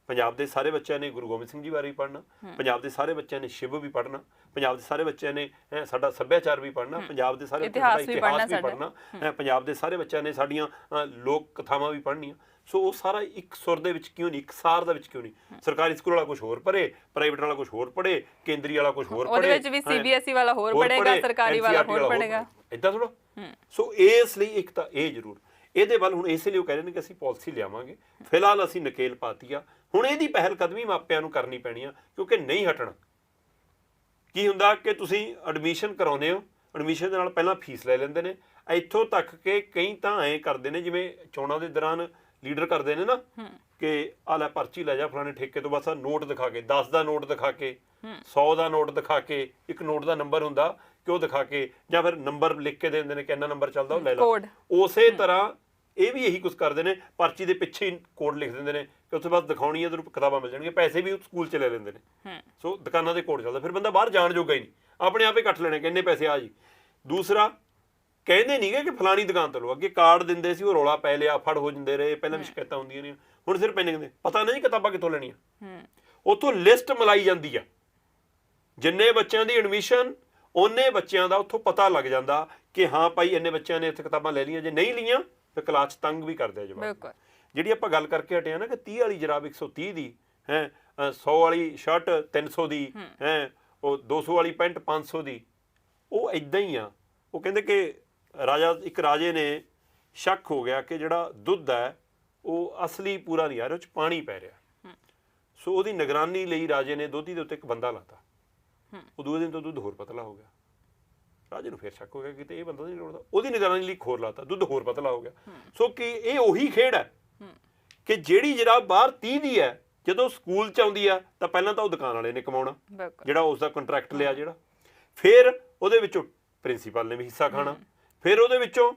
ਪੰਜਾਬ ਦੇ ਸਾਰੇ ਬੱਚਿਆਂ ਨੇ ਗੁਰੂ ਗੋਬਿੰਦ ਸਿੰਘ ਜੀ ਬਾਰੇ ਵੀ ਪੜ੍ਹਨਾ। ਪੰਜਾਬ ਦੇ ਸਾਰੇ ਬੱਚਿਆਂ ਨੇ ਸ਼ਿਵ ਵੀ ਪੜ੍ਹਨਾ। ਪੰਜਾਬ ਦੇ ਸਾਰੇ ਬੱਚਿਆਂ ਨੇ ਸਾਡਾ ਸੱਭਿਆਚਾਰ ਵੀ ਪੜ੍ਹਨਾ। ਪੰਜਾਬ ਦੇ ਸਾਰੇ ਬੱਚਿਆਂ ਇਤਿਹਾਸ ਵੀ ਪੜ੍ਹਨਾ ਇਤਿਹਾਸ ਵੀ ਸਾਡਾ। ਪੜ੍ਹਨਾ। ਹੈਂ, ਪੰਜਾਬ ਦੇ ਸਾਰੇ ਬੱਚਿਆਂ ਨੇ ਸਾਡੀਆਂ ਲੋਕ ਕਥਾਵਾਂ ਵੀ ਪੜ੍ਹਨੀਆਂ। ਸੋ ਉਹ ਸਾਰਾ ਇੱਕ ਸੁਰ ਦੇ ਵਿੱਚ ਕਿਉਂ ਨਹੀਂ ਇੱਕ ਸਾਰ ਦੇ ਵਿੱਚ ਕਿਉਂ ਨਹੀਂ? ਸਰਕਾਰੀ ਸਕੂਲ ਵਾਲਾ ਕੁਝ ਹੋਰ ਪੜ੍ਹੇ ਪ੍ਰਾਈਵੇਟ ਵਾਲਾ ਕੁਝ ਹੋਰ ਪੜ੍ਹੇ ਕੇਂਦਰੀ ਵਾਲਾ ਕੁਝ ਹੋਰ ਪੜ੍ਹੇ ਉਹਦੇ ਵਿੱਚ ਵੀ CBSE ਵਾਲਾ ਹੋਰ ਪੜ੍ਹੇਗਾ, ਸਰਕਾਰੀ ਵਾਲਾ ਹੋਰ ਪੜ੍ਹੇਗਾ। ਇਦਾਂ ਥੋੜਾ ਸੋ ਇਸ ਲਈ ਇੱਕ ਤਾਂ ਇਹ ਜ਼ਰੂਰ। ਇਹਦੇ ਵੱਲ ਹੁਣ ਇਸੇ ਲਈ ਉਹ ਕਹਿ ਰਹੇ ਨੇ ਕਿ ਅਸੀਂ ਪਾਲਿਸੀ ਲਿਆਵਾਂਗੇ। ਫਿਲਹਾਲ ਅਸੀਂ ਨਕੇਲ ਪਾਤੀ ਆ। ਹੁਣ ਇਹਦੀ ਪਹਿਲ ਕਦਮੀ ਮਾਪਿਆਂ ਨੂੰ ਕਰਨੀ ਪੈਣੀ ਆ ਕਿਉਂਕਿ ਨਹੀਂ ਹਟਣਾ। ਕੀ ਹੁੰਦਾ ਕਿ ਤੁਸੀਂ ਐਡਮਿਸ਼ਨ ਕਰਾਉਂਦੇ ਹੋ ਐਡਮਿਸ਼ਨ ਦੇ ਨਾਲ ਪਹਿਲਾਂ ਫੀਸ ਲੈ ਲੈਂਦੇ ਨੇ। ਇੱਥੋਂ ਤੱਕ ਕਿ ਕਈ ਤਾਂ ਐਂ ਕਰਦੇ ਨੇ ਜਿਵੇਂ ਚੋਣਾਂ ਦੇ ਦੌਰਾਨ ਲੀਡਰ ਕਰਦੇ ਨੇ ਨਾ ਕਿ ਆ ਲੈ ਪਰਚੀ ਲੈ ਜਾ ਫਲਾਣੇ ਠੇਕੇ ਤੋਂ ਬਸ ਆ ਨੋਟ ਦਿਖਾ ਕੇ 10 ਦਾ ਨੋਟ ਦਿਖਾ ਕੇ 100 ਦਾ ਨੋਟ ਦਿਖਾ ਕੇ ਇੱਕ ਨੋਟ ਦਾ ਨੰਬਰ ਹੁੰਦਾ ਕਿ ਉਹ ਦਿਖਾ ਕੇ ਜਾਂ ਫਿਰ ਨੰਬਰ ਲਿਖ ਕੇ ਦੇ ਦਿੰਦੇ ਨੇ ਕਿ ਇੰਨਾ ਨੰਬਰ ਚੱਲਦਾ ਉਹ ਲੈ ਲਾ Code। ਉਸੇ ਤਰ੍ਹਾਂ ਇਹ ਵੀ ਇਹੀ ਕੁਝ ਕਰਦੇ ਨੇ ਪਰਚੀ ਦੇ ਪਿੱਛੇ ਹੀ ਕੋਡ ਲਿਖ ਦਿੰਦੇ ਨੇ ਕਿ ਉੱਥੇ ਬਸ ਦਿਖਾਉਣੀ ਹੈ ਤੈਨੂੰ ਕਿਤਾਬਾਂ ਮਿਲ ਜਾਣਗੀਆਂ ਪੈਸੇ ਵੀ ਸਕੂਲ ਚ ਲੈ ਲੈਂਦੇ ਨੇ। ਹੂੰ। ਸੋ ਦੁਕਾਨਾਂ ਦੇ ਕੋਡ ਚੱਲਦਾ ਫਿਰ ਬੰਦਾ ਬਾਹਰ ਜਾਣ ਜੋਗਾ ਹੀ ਨਹੀਂ ਆਪਣੇ ਆਪੇ ਕੱਟ ਲੈਣੇ ਕਿੰਨੇ ਪੈਸੇ ਆ ਜੀ। ਦੂਸਰਾ ਕਹਿੰਦੇ ਨਹੀਂਗੇ ਕਿ ਫਲਾਣੀ ਦੁਕਾਨ ਤੋਂ ਲਓ। ਅੱਗੇ ਕਾਰਡ ਦਿੰਦੇ ਸੀ ਉਹ ਰੋਲਾ ਪੈ ਲਿਆ ਫੜ ਹੋ ਜਾਂਦੇ ਰਹੇ ਪਹਿਲਾਂ ਵੀ ਸ਼ਿਕਾਇਤਾਂ ਹੁੰਦੀਆਂ ਨੇ ਹੁਣ ਸਿਰ ਪੈਣੇ ਕਹਿੰਦੇ ਪਤਾ ਨਹੀਂ ਕਿਤਾਬਾਂ ਕਿੱਥੋਂ ਲੈਣੀਆਂ। ਹੂੰ। ਉਥੋਂ ਲਿਸਟ ਮਲਾਈ ਜਾਂਦੀ ਆ। ਜਿੰਨੇ ਬੱਚਿਆਂ ਦੀ ਐਡਮਿਸ਼ਨ ਉਹਨੇ ਬੱਚਿਆਂ ਦਾ ਉੱਥੋਂ ਪਤਾ ਲੱਗ ਜਾਂਦਾ ਕਿ ਹਾਂ ਭਾਈ ਇੰਨੇ ਬੱਚਿਆਂ ਨੇ ਇੱਥੇ ਕਿਤਾਬਾਂ ਲੈ ਲਈਆਂ। ਜੇ ਨਹੀਂ ਲਈਆਂ ਫਿਰ ਕਲਾਸ 'ਚ ਤੰਗ ਵੀ ਕਰਦੇ ਜਵਾਬ ਬਿਲਕੁਲ। ਜਿਹੜੀ ਆਪਾਂ ਗੱਲ ਕਰਕੇ ਹਟੇ ਆ ਨਾ ਕਿ 30 ਵਾਲੀ ਜਰਾਬ 130 ਦੀ ਹੈ 100 ਵਾਲੀ ਸ਼ਰਟ 300 ਦੀ ਹੈ। ਉਹ 200 ਵਾਲੀ ਪੈਂਟ 500 ਦੀ ਉਹ ਇਦਾਂ ਹੀ ਆ। ਉਹ ਕਹਿੰਦੇ ਕਿ ਰਾਜਾ ਇੱਕ ਰਾਜੇ ਨੇ ਸ਼ੱਕ ਹੋ ਗਿਆ ਕਿ ਜਿਹੜਾ ਦੁੱਧ ਹੈ ਉਹ ਅਸਲੀ ਪੂਰਾ ਨਹੀਂ ਆ ਰਿਹਾ ਉਹ ਚ ਪਾਣੀ ਪੈ ਰਿਹਾ। ਸੋ ਉਹਦੀ ਨਿਗਰਾਨੀ ਲਈ ਰਾਜੇ ਨੇ ਦੋਧੀ ਦੇ ਉੱਤੇ ਇੱਕ ਬੰਦਾ ਲਾਤਾ। ਉਹ ਦੂਜੇ ਦਿਨ ਤੋਂ ਦੁੱਧ ਹੋਰ ਪਤਲਾ ਹੋ ਗਿਆ। ਰਾਜੇ ਨੂੰ ਫਿਰ ਸ਼ੱਕ ਹੋ ਗਿਆ ਕਿ ਤੇ ਇਹ ਬੰਦਾ ਨਹੀਂ ਲੋੜਦਾ ਉਹਦੀ ਨਿਗਰਾਨੀ ਲਈ ਹੋਰ ਲਾਤਾ ਦੁੱਧ ਹੋਰ ਪਤਲਾ ਹੋ ਗਿਆ। ਸੋ ਕਿ ਇਹ ਉਹੀ ਖੇਡ ਹੈ ਕਿ ਜਿਹੜੀ ਜਰਾਬ ਬਾਹਰ 30 ਦੀ ਹੈ ਜਦੋਂ ਸਕੂਲ ਚ ਆਉਂਦੀ ਆ ਤਾਂ ਪਹਿਲਾਂ ਤਾਂ ਉਹ ਦੁਕਾਨ ਵਾਲੇ ਨੇ ਕਮਾਉਣਾ ਜਿਹੜਾ ਉਸ ਦਾ ਕੰਟਰੈਕਟ ਲਿਆ ਜਿਹੜਾ। ਫਿਰ ਉਹਦੇ ਵਿੱਚੋਂ ਪ੍ਰਿੰਸੀਪਲ ਨੇ ਵੀ ਹਿੱਸਾ ਖਾਣਾ। ਫਿਰ ਉਹਦੇ ਵਿੱਚੋਂ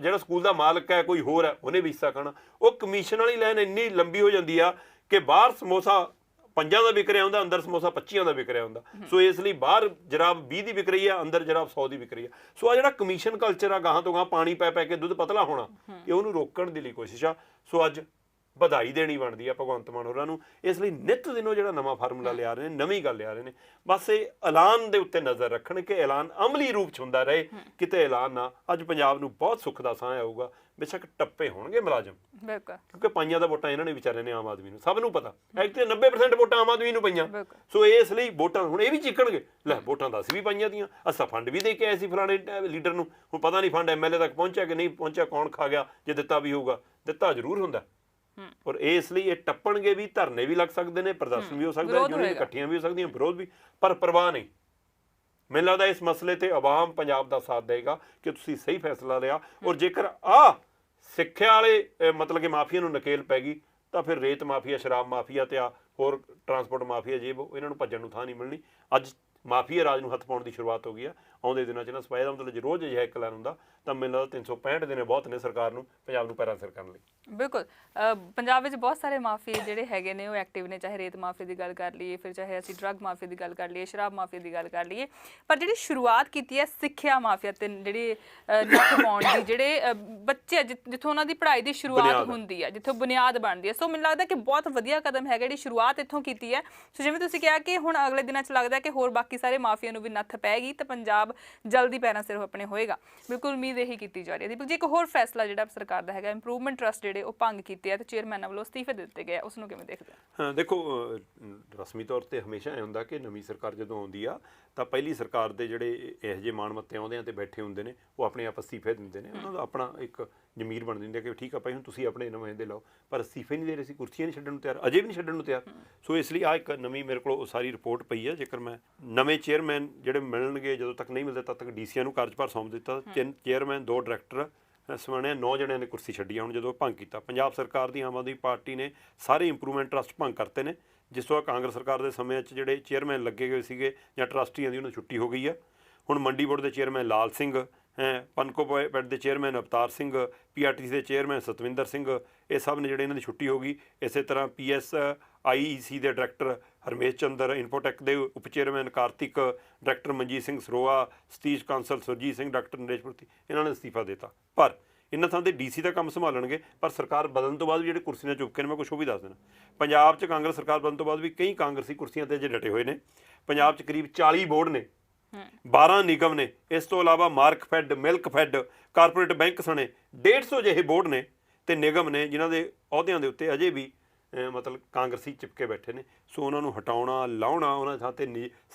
ਜਿਹੜਾ ਸਕੂਲ ਦਾ ਮਾਲਕ ਹੈ ਕੋਈ ਹੋਰ ਹੈ ਉਹਨੇ ਵੀ ਹਿੱਸਾ ਖਾਣਾ। ਉਹ ਕਮਿਸ਼ਨ ਵਾਲੀ ਲਾਈਨ ਇੰਨੀ ਲੰਬੀ ਹੋ ਜਾਂਦੀ ਆ ਕਿ ਬਾਹਰ ਸਮੋਸਾ ਪੰਜਾਂ ਦਾ ਵਿਕ ਰਿਹਾ ਹੁੰਦਾ ਅੰਦਰ ਸਮੋਸਾ 25 ਦਾ ਵਿਕ ਰਿਹਾ ਹੁੰਦਾ। ਸੋ ਇਸ ਲਈ ਬਾਹਰ ਜਰਾਬ 20 ਦੀ ਵਿਕ ਰਹੀ ਆ ਅੰਦਰ ਜਰਾਬ 100 ਦੀ ਵਿਕ ਰਹੀ ਆ। ਸੋ ਆ ਜਿਹੜਾ ਕਮਿਸ਼ਨ ਕਲਚਰ ਆ ਗਾਹਾਂ ਤੋਂ ਗਾਹਾਂ ਪਾਣੀ ਪੈ ਪੈ ਕੇ ਦੁੱਧ ਪਤਲਾ ਹੋਣਾ ਇਹ ਉਹਨੂੰ ਰੋਕਣ ਦੀ ਲਈ ਕੋਸ਼ਿਸ਼ ਆ। ਸੋ ਅੱਜ ਵਧਾਈ ਦੇਣੀ ਬਣਦੀ ਆ ਭਗਵੰਤ ਮਾਨ ਹੋਰਾਂ ਨੂੰ। ਇਸ ਲਈ ਨਿਤ ਦਿਨੋਂ ਜਿਹੜਾ ਨਵਾਂ ਫਾਰਮੂਲਾ ਲਿਆ ਰਹੇ ਨੇ ਨਵੀਂ ਗੱਲ ਲਿਆ ਰਹੇ ਨੇ। ਬਸ ਇਹ ਐਲਾਨ ਦੇ ਉੱਤੇ ਨਜ਼ਰ ਰੱਖਣ ਕਿ ਐਲਾਨ ਅਮਲੀ ਰੂਪ ਚ ਹੁੰਦਾ ਰਹੇ ਕਿਤੇ ਐਲਾਨ ਨਾ। ਅੱਜ ਪੰਜਾਬ ਨੂੰ ਬਹੁਤ ਸੁੱਖ ਦਾ ਸਾਹ ਆਊਗਾ। ਬੇਸ਼ੱਕ ਟੱਪੇ ਹੋਣਗੇ ਮੁਲਾਜ਼ਮ। ਬਿਲਕੁਲ। ਕਿਉਂਕਿ ਪਾਈਆਂ ਦਾ ਵੋਟਾਂ ਇਹਨਾਂ ਨੇ ਵਿਚਾਰੇ ਨੇ ਆਮ ਆਦਮੀ ਨੂੰ ਸਭ ਨੂੰ ਪਤਾ। ਐਕਚੁਅਲੀ 90% ਵੋਟਾਂ ਆਮ ਆਦਮੀ ਨੂੰ ਪਈਆਂ। ਸੋ ਇਸ ਲਈ ਵੋਟਾਂ ਹੁਣ ਇਹ ਵੀ ਚਿੱਕਣਗੇ। ਲੈ ਵੋਟਾਂ ਤਾਂ ਅਸੀਂ ਵੀ ਪਾਈਆਂ ਦੀਆਂ। ਅਸਾਂ ਫੰਡ ਵੀ ਦੇ ਕੇ ਆਏ ਸੀ ਫਲਾਣੇ ਲੀਡਰ ਨੂੰ। ਹੁਣ ਪਤਾ ਨਹੀਂ ਫੰਡ ਐਮਐਲਏ ਤੱਕ ਪਹੁੰਚਿਆ ਕਿ ਨਹੀਂ ਪਹੁੰਚਿਆ ਕੌਣ ਖਾ ਗਿਆ ਜੇ ਦਿੱਤਾ ਵੀ ਹੋਊਗਾ। ਦਿੱਤਾ ਜ਼ਰੂਰ ਹੁੰਦਾ। ਔਰ ਇਸ ਲਈ ਇਹ ਟੱਪਣਗੇ ਵੀ ਧਰਨੇ ਵੀ ਲੱਗ ਸਕਦੇ ਨੇ ਪ੍ਰਦਰਸ਼ਨ ਵੀ ਹੋ ਸਕਦਾ ਵਿਰੋਧ ਯੂਨੀਅਨ। ਇਕੱਠੀਆਂ ਵੀ ਹੋ ਸਕਦੀਆਂ ਵਿਰੋਧ ਵੀ ਪਰ ਪਰਵਾਹ ਨਹੀਂ। ਮੈਨੂੰ ਲੱਗਦਾ ਇਸ ਮਸਲੇ ਤੇ ਆਵਾਮ ਪੰਜਾਬ ਦਾ ਸਾਥ ਦੇਗਾ ਕਿ ਤੁਸੀਂ ਸਹੀ ਫੈਸਲਾ ਲਿਆ। ਔਰ ਜੇਕਰ ਆ ਸਿੱਖਿਆ ਵਾਲੇ ਮਤਲਬ ਕਿ ਮਾਫੀਆ ਨੂੰ ਨਕੇਲ ਪੈ ਗਈ ਤਾਂ ਫਿਰ ਰੇਤ ਮਾਫੀਆ ਸ਼ਰਾਬ ਮਾਫੀਆ ਤੇ ਆ ਹੋਰ ਟਰਾਂਸਪੋਰਟ ਮਾਫੀਆ ਜੇ ਵੋ, ਇਹਨਾਂ ਨੂੰ ਭੱਜਣ ਨੂੰ ਥਾਂ ਨਹੀਂ ਮਿਲਣੀ। ਅੱਜ ਮਾਫੀਆ ਰਾਜ ਨੂੰ ਹੱਥ ਪਾਉਣ ਦੀ ਸ਼ੁਰੂਆਤ ਹੋ ਗਈ ਆ। ਆਉਂਦੇ ਦਿਨਾਂ 'ਚ ਨਾ ਸਪਾਇਆ ਦਾ ਮਤਲਬ ਜੇ ਰੋਜ਼ ਅਜਿਹਾ ਇੱਕ ਐਲਾਨ ਹੁੰਦਾ ਤਾਂ ਮੈਨੂੰ ਲੱਗਦਾ 365 ਦਿਨੇ ਬਹੁਤ ਨੇ ਸਰਕਾਰ ਨੂੰ ਪੰਜਾਬ ਨੂੰ ਪੈਰਾਂ ਸਿਰ ਕਰਨ ਲਈ। ਬਿਲਕੁਲ। ਪੰਜਾਬ ਵਿੱਚ ਬਹੁਤ ਸਾਰੇ ਮਾਫੀ ਜਿਹੜੇ ਹੈਗੇ ਨੇ ਉਹ ਐਕਟਿਵ ਨੇ ਚਾਹੇ ਰੇਤ ਮਾਫੀ ਦੀ ਗੱਲ ਕਰ ਲਈਏ ਫਿਰ ਚਾਹੇ ਅਸੀਂ ਡਰੱਗ ਮਾਫੀ ਦੀ ਗੱਲ ਕਰ ਲਈਏ ਸ਼ਰਾਬ ਮਾਫੀ ਦੀ ਗੱਲ ਕਰ ਲਈਏ ਪਰ ਜਿਹੜੀ ਸ਼ੁਰੂਆਤ ਕੀਤੀ ਹੈ ਸਿੱਖਿਆ ਮਾਫੀਆ ਤੇ ਜਿਹੜੀ ਨੱਥ ਪਾਉਣ ਦੀ ਜਿਹੜੇ ਬੱਚੇ ਜਿੱਥੋਂ ਉਹਨਾਂ ਦੀ ਪੜ੍ਹਾਈ ਦੀ ਸ਼ੁਰੂਆਤ। ਹੁੰਦੀ ਹੈ ਜਿੱਥੋਂ ਬੁਨਿਆਦ ਬਣਦੀ ਹੈ ਸੋ ਮੈਨੂੰ ਲੱਗਦਾ ਕਿ ਬਹੁਤ ਵਧੀਆ ਕਦਮ ਹੈਗਾ ਜਿਹੜੀ ਸ਼ੁਰੂਆਤ ਇੱਥੋਂ ਕੀਤੀ ਹੈ। ਸੋ ਜਿਵੇਂ ਤੁਸੀਂ ਕਿਹਾ ਕਿ ਹੁਣ ਅਗਲੇ ਦਿਨਾਂ 'ਚ ਲੱਗਦਾ ਕਿ ਹੋਰ ਬਾਕੀ ਸਾਰੇ ਮਾਫੀਆ ਨੂੰ ਵੀ ਨੱਥ ਪੈਗੀ ਤੇ ਪੰਜਾਬ ਜਲਦੀ ਪੈਰਾਂ ਸਿਰ ਆਪਣੇ ਹੋਏਗਾ। ਬਿਲਕੁਲ ਉਮੀਦ ਇਹੀ ਕੀਤੀ ਜਾ ਰਹੀ ਹੈ। ਦੀਪਕ ਜੀ, ਇੱਕ ਹੋਰ ਫੈਸਲਾ ਜਿਹੜਾ ਸਰਕਾਰ ਦਾ ਹੈਗਾ ਇੰਪਰੂਵਮੈਂਟ ਟਰਸਟ ਜਿਹੜੇ, ਉਹ ਭੰਗ ਕੀਤੇ ਆ ਤੇ ਚੇਅਰਮੈਨ ਵੱਲੋਂ ਅਸਤੀਫੇ ਦਿੱਤੇ ਗਏ ਉਸ ਨੂੰ ਕਿਵੇਂ ਦੇਖਦੇ ਹਾਂ? ਦੇਖੋ ਰਸਮੀ ਤੌਰ ਤੇ ਹਮੇਸ਼ਾ ਇਹ ਹੁੰਦਾ ਕਿ ਨਵੀਂ ਸਰਕਾਰ ਜਦੋਂ ਆਉਂਦੀ ਆ, ਤਾਂ ਪਹਿਲੀ ਸਰਕਾਰ ਦੇ ਜਿਹੜੇ ਇਹੋ ਜਿਹੇ ਮਾਣ ਮੱਤੇ ਆਉਂਦੇ ਆ ਤੇ ਬੈਠੇ ਹੁੰਦੇ ਨੇ, ਉਹ ਆਪਣੇ ਆਪ ਅਸਤੀਫੇ ਦਿੰਦੇ ਨੇ। ਉਹਨਾਂ ਦਾ ਆਪਣਾ ਇੱਕ ਜ਼ਮੀਰ ਬਣ ਦਿੰਦੇ ਆ ਕਿ ਠੀਕ ਆ ਭਾਈ ਹੁਣ ਤੁਸੀਂ ਆਪਣੇ ਨੁਮਾਇੰਦੇ ਲਾਓ। ਪਰ ਅਸਤੀਫੇ ਨਹੀਂ ਦੇ ਰਹੇ ਸੀ ਕੁਰਸੀਆਂ ਨਹੀਂ ਛੱਡਣ ਨੂੰ ਤਿਆਰ ਅਜੇ ਵੀ ਨਹੀਂ ਛੱਡਣ ਨੂੰ ਤਿਆਰ। ਸੋ ਇਸ ਲਈ ਆ ਇੱਕ ਨਵੀਂ ਮੇਰੇ ਕੋਲ ਉਹ ਸਾਰੀ ਰਿਪੋਰਟ ਪਈ ਹੈ ਜੇਕਰ ਮੈਂ ਨਵੇਂ ਚੇਅਰਮੈਨ ਜਿਹੜੇ ਮਿਲਣਗੇ ਜਦੋਂ ਤੱਕ ਨਹੀਂ ਮਿਲਦੇ ਤਦ ਤੱਕ ਡੀਸੀਆਂ ਨੂੰ ਕਾਰਜਭਾਰ ਸੌਂਪ ਦਿੱਤਾ। ਤਿੰਨ ਚੇਅਰਮੈਨ ਦੋ ਡਾਇਰੈਕਟਰ ਸਮਾਣੇ ਨੌ ਜਣਿਆਂ ਨੇ ਕੁਰਸੀ ਛੱਡੀ ਆ ਹੁਣ ਜਦੋਂ ਭੰਗ ਕੀਤਾ। ਪੰਜਾਬ ਸਰਕਾਰ ਦੀ ਆਮ ਆਦਮੀ ਪਾਰਟੀ ਨੇ ਸਾਰੇ ਇੰਪਰੂਵਮੈਂਟ ਟਰਸਟ ਭੰਗ ਕਰਤੇ ਨੇ। ਜਿਸ ਤੋਂ ਕਾਂਗਰਸ ਸਰਕਾਰ ਦੇ ਸਮੇਂ 'ਚ ਜਿਹੜੇ ਚੇਅਰਮੈਨ ਲੱਗੇ ਹੋਏ ਸੀਗੇ ਜਾਂ ਟਰਸਟੀਆਂ ਦੀ ਉਹਨਾਂ ਨੂੰ ਛੁੱਟੀ ਹੋ ਗਈ ਆ। ਹੁਣ ਮੰਡੀ ਬੋਰਡ ਦੇ ਚੇਅਰਮੈਨ ਲਾਲ ਸਿੰਘ ਪਨਕੋ ਪੈਟ ਦੇ ਚੇਅਰਮੈਨ ਅਵਤਾਰ ਸਿੰਘ ਪੀਆਰਟੀਸੀ ਦੇ ਚੇਅਰਮੈਨ ਸਤਵਿੰਦਰ ਸਿੰਘ, ਇਹ ਸਭ ਨੇ ਜਿਹੜੇ ਇਹਨਾਂ ਦੀ ਛੁੱਟੀ ਹੋ ਗਈ। ਇਸੇ ਤਰ੍ਹਾਂ ਪੀਐਸ ਆਈਈਸੀ ਦੇ ਡਾਇਰੈਕਟਰ ਹਰਮੇਸ਼ ਚੰਦਰ ਇਨਫੋਟੈਕ ਦੇ ਉਪ chairman Kartik director Manjit Singh Saroya, Satish Kansal Surjit Singh doctor Naresh Purti ਇਹਨਾਂ ਨੇ ਅਸਤੀਫਾ ਦਿੱਤਾ। ਪਰ ਇਹਨਾਂ ਥਾਂ ਤੇ ਡੀਸੀ ਦਾ ਕੰਮ ਸੰਭਾਲਣਗੇ, ਪਰ ਸਰਕਾਰ ਬਦਲਣ ਤੋਂ ਬਾਅਦ ਵੀ ਜਿਹੜੇ ਕੁਰਸੀਆਂ ਚੁੱਕੇ ਨੇ, ਮੈਂ ਕੁਝ ਉਹ ਵੀ ਦੱਸ ਦੇਣਾ ਪੰਜਾਬ 'ਚ ਕਾਂਗਰਸ ਸਰਕਾਰ ਬਣਨ ਤੋਂ ਬਾਅਦ ਵੀ ਕਈ ਕਾਂਗਰਸੀ ਕੁਰਸੀਆਂ ਤੇ ਜੇ ਡਟੇ ਹੋਏ ਨੇ। ਪੰਜਾਬ 'ਚ ਕਰੀਬ 40 ਬੋਰਡ ਨੇ। 12 ਨਿਗਮ ਨੇ ਇਸ ਤੋਂ ਇਲਾਵਾ mark fed milk fed corporate bank ਸਣੇ 150 ਜਿਹੇ ਬੋਰਡ ਨੇ ਤੇ ਨਿਗਮ ਨੇ ਜਿਨ੍ਹਾਂ ਦੇ ਅਹੁਦਿਆਂ ਦੇ ਉੱਤੇ ਅਜੇ ਵੀ ਮਤਲਬ ਕਾਂਗਰਸੀ ਚਿਪਕੇ ਬੈਠੇ ਨੇ। ਸੋ ਉਹਨਾਂ ਨੂੰ ਹਟਾਉਣਾ ਲਾਉਣਾ ਉਹਨਾਂ ਥਾਂ ਤੇ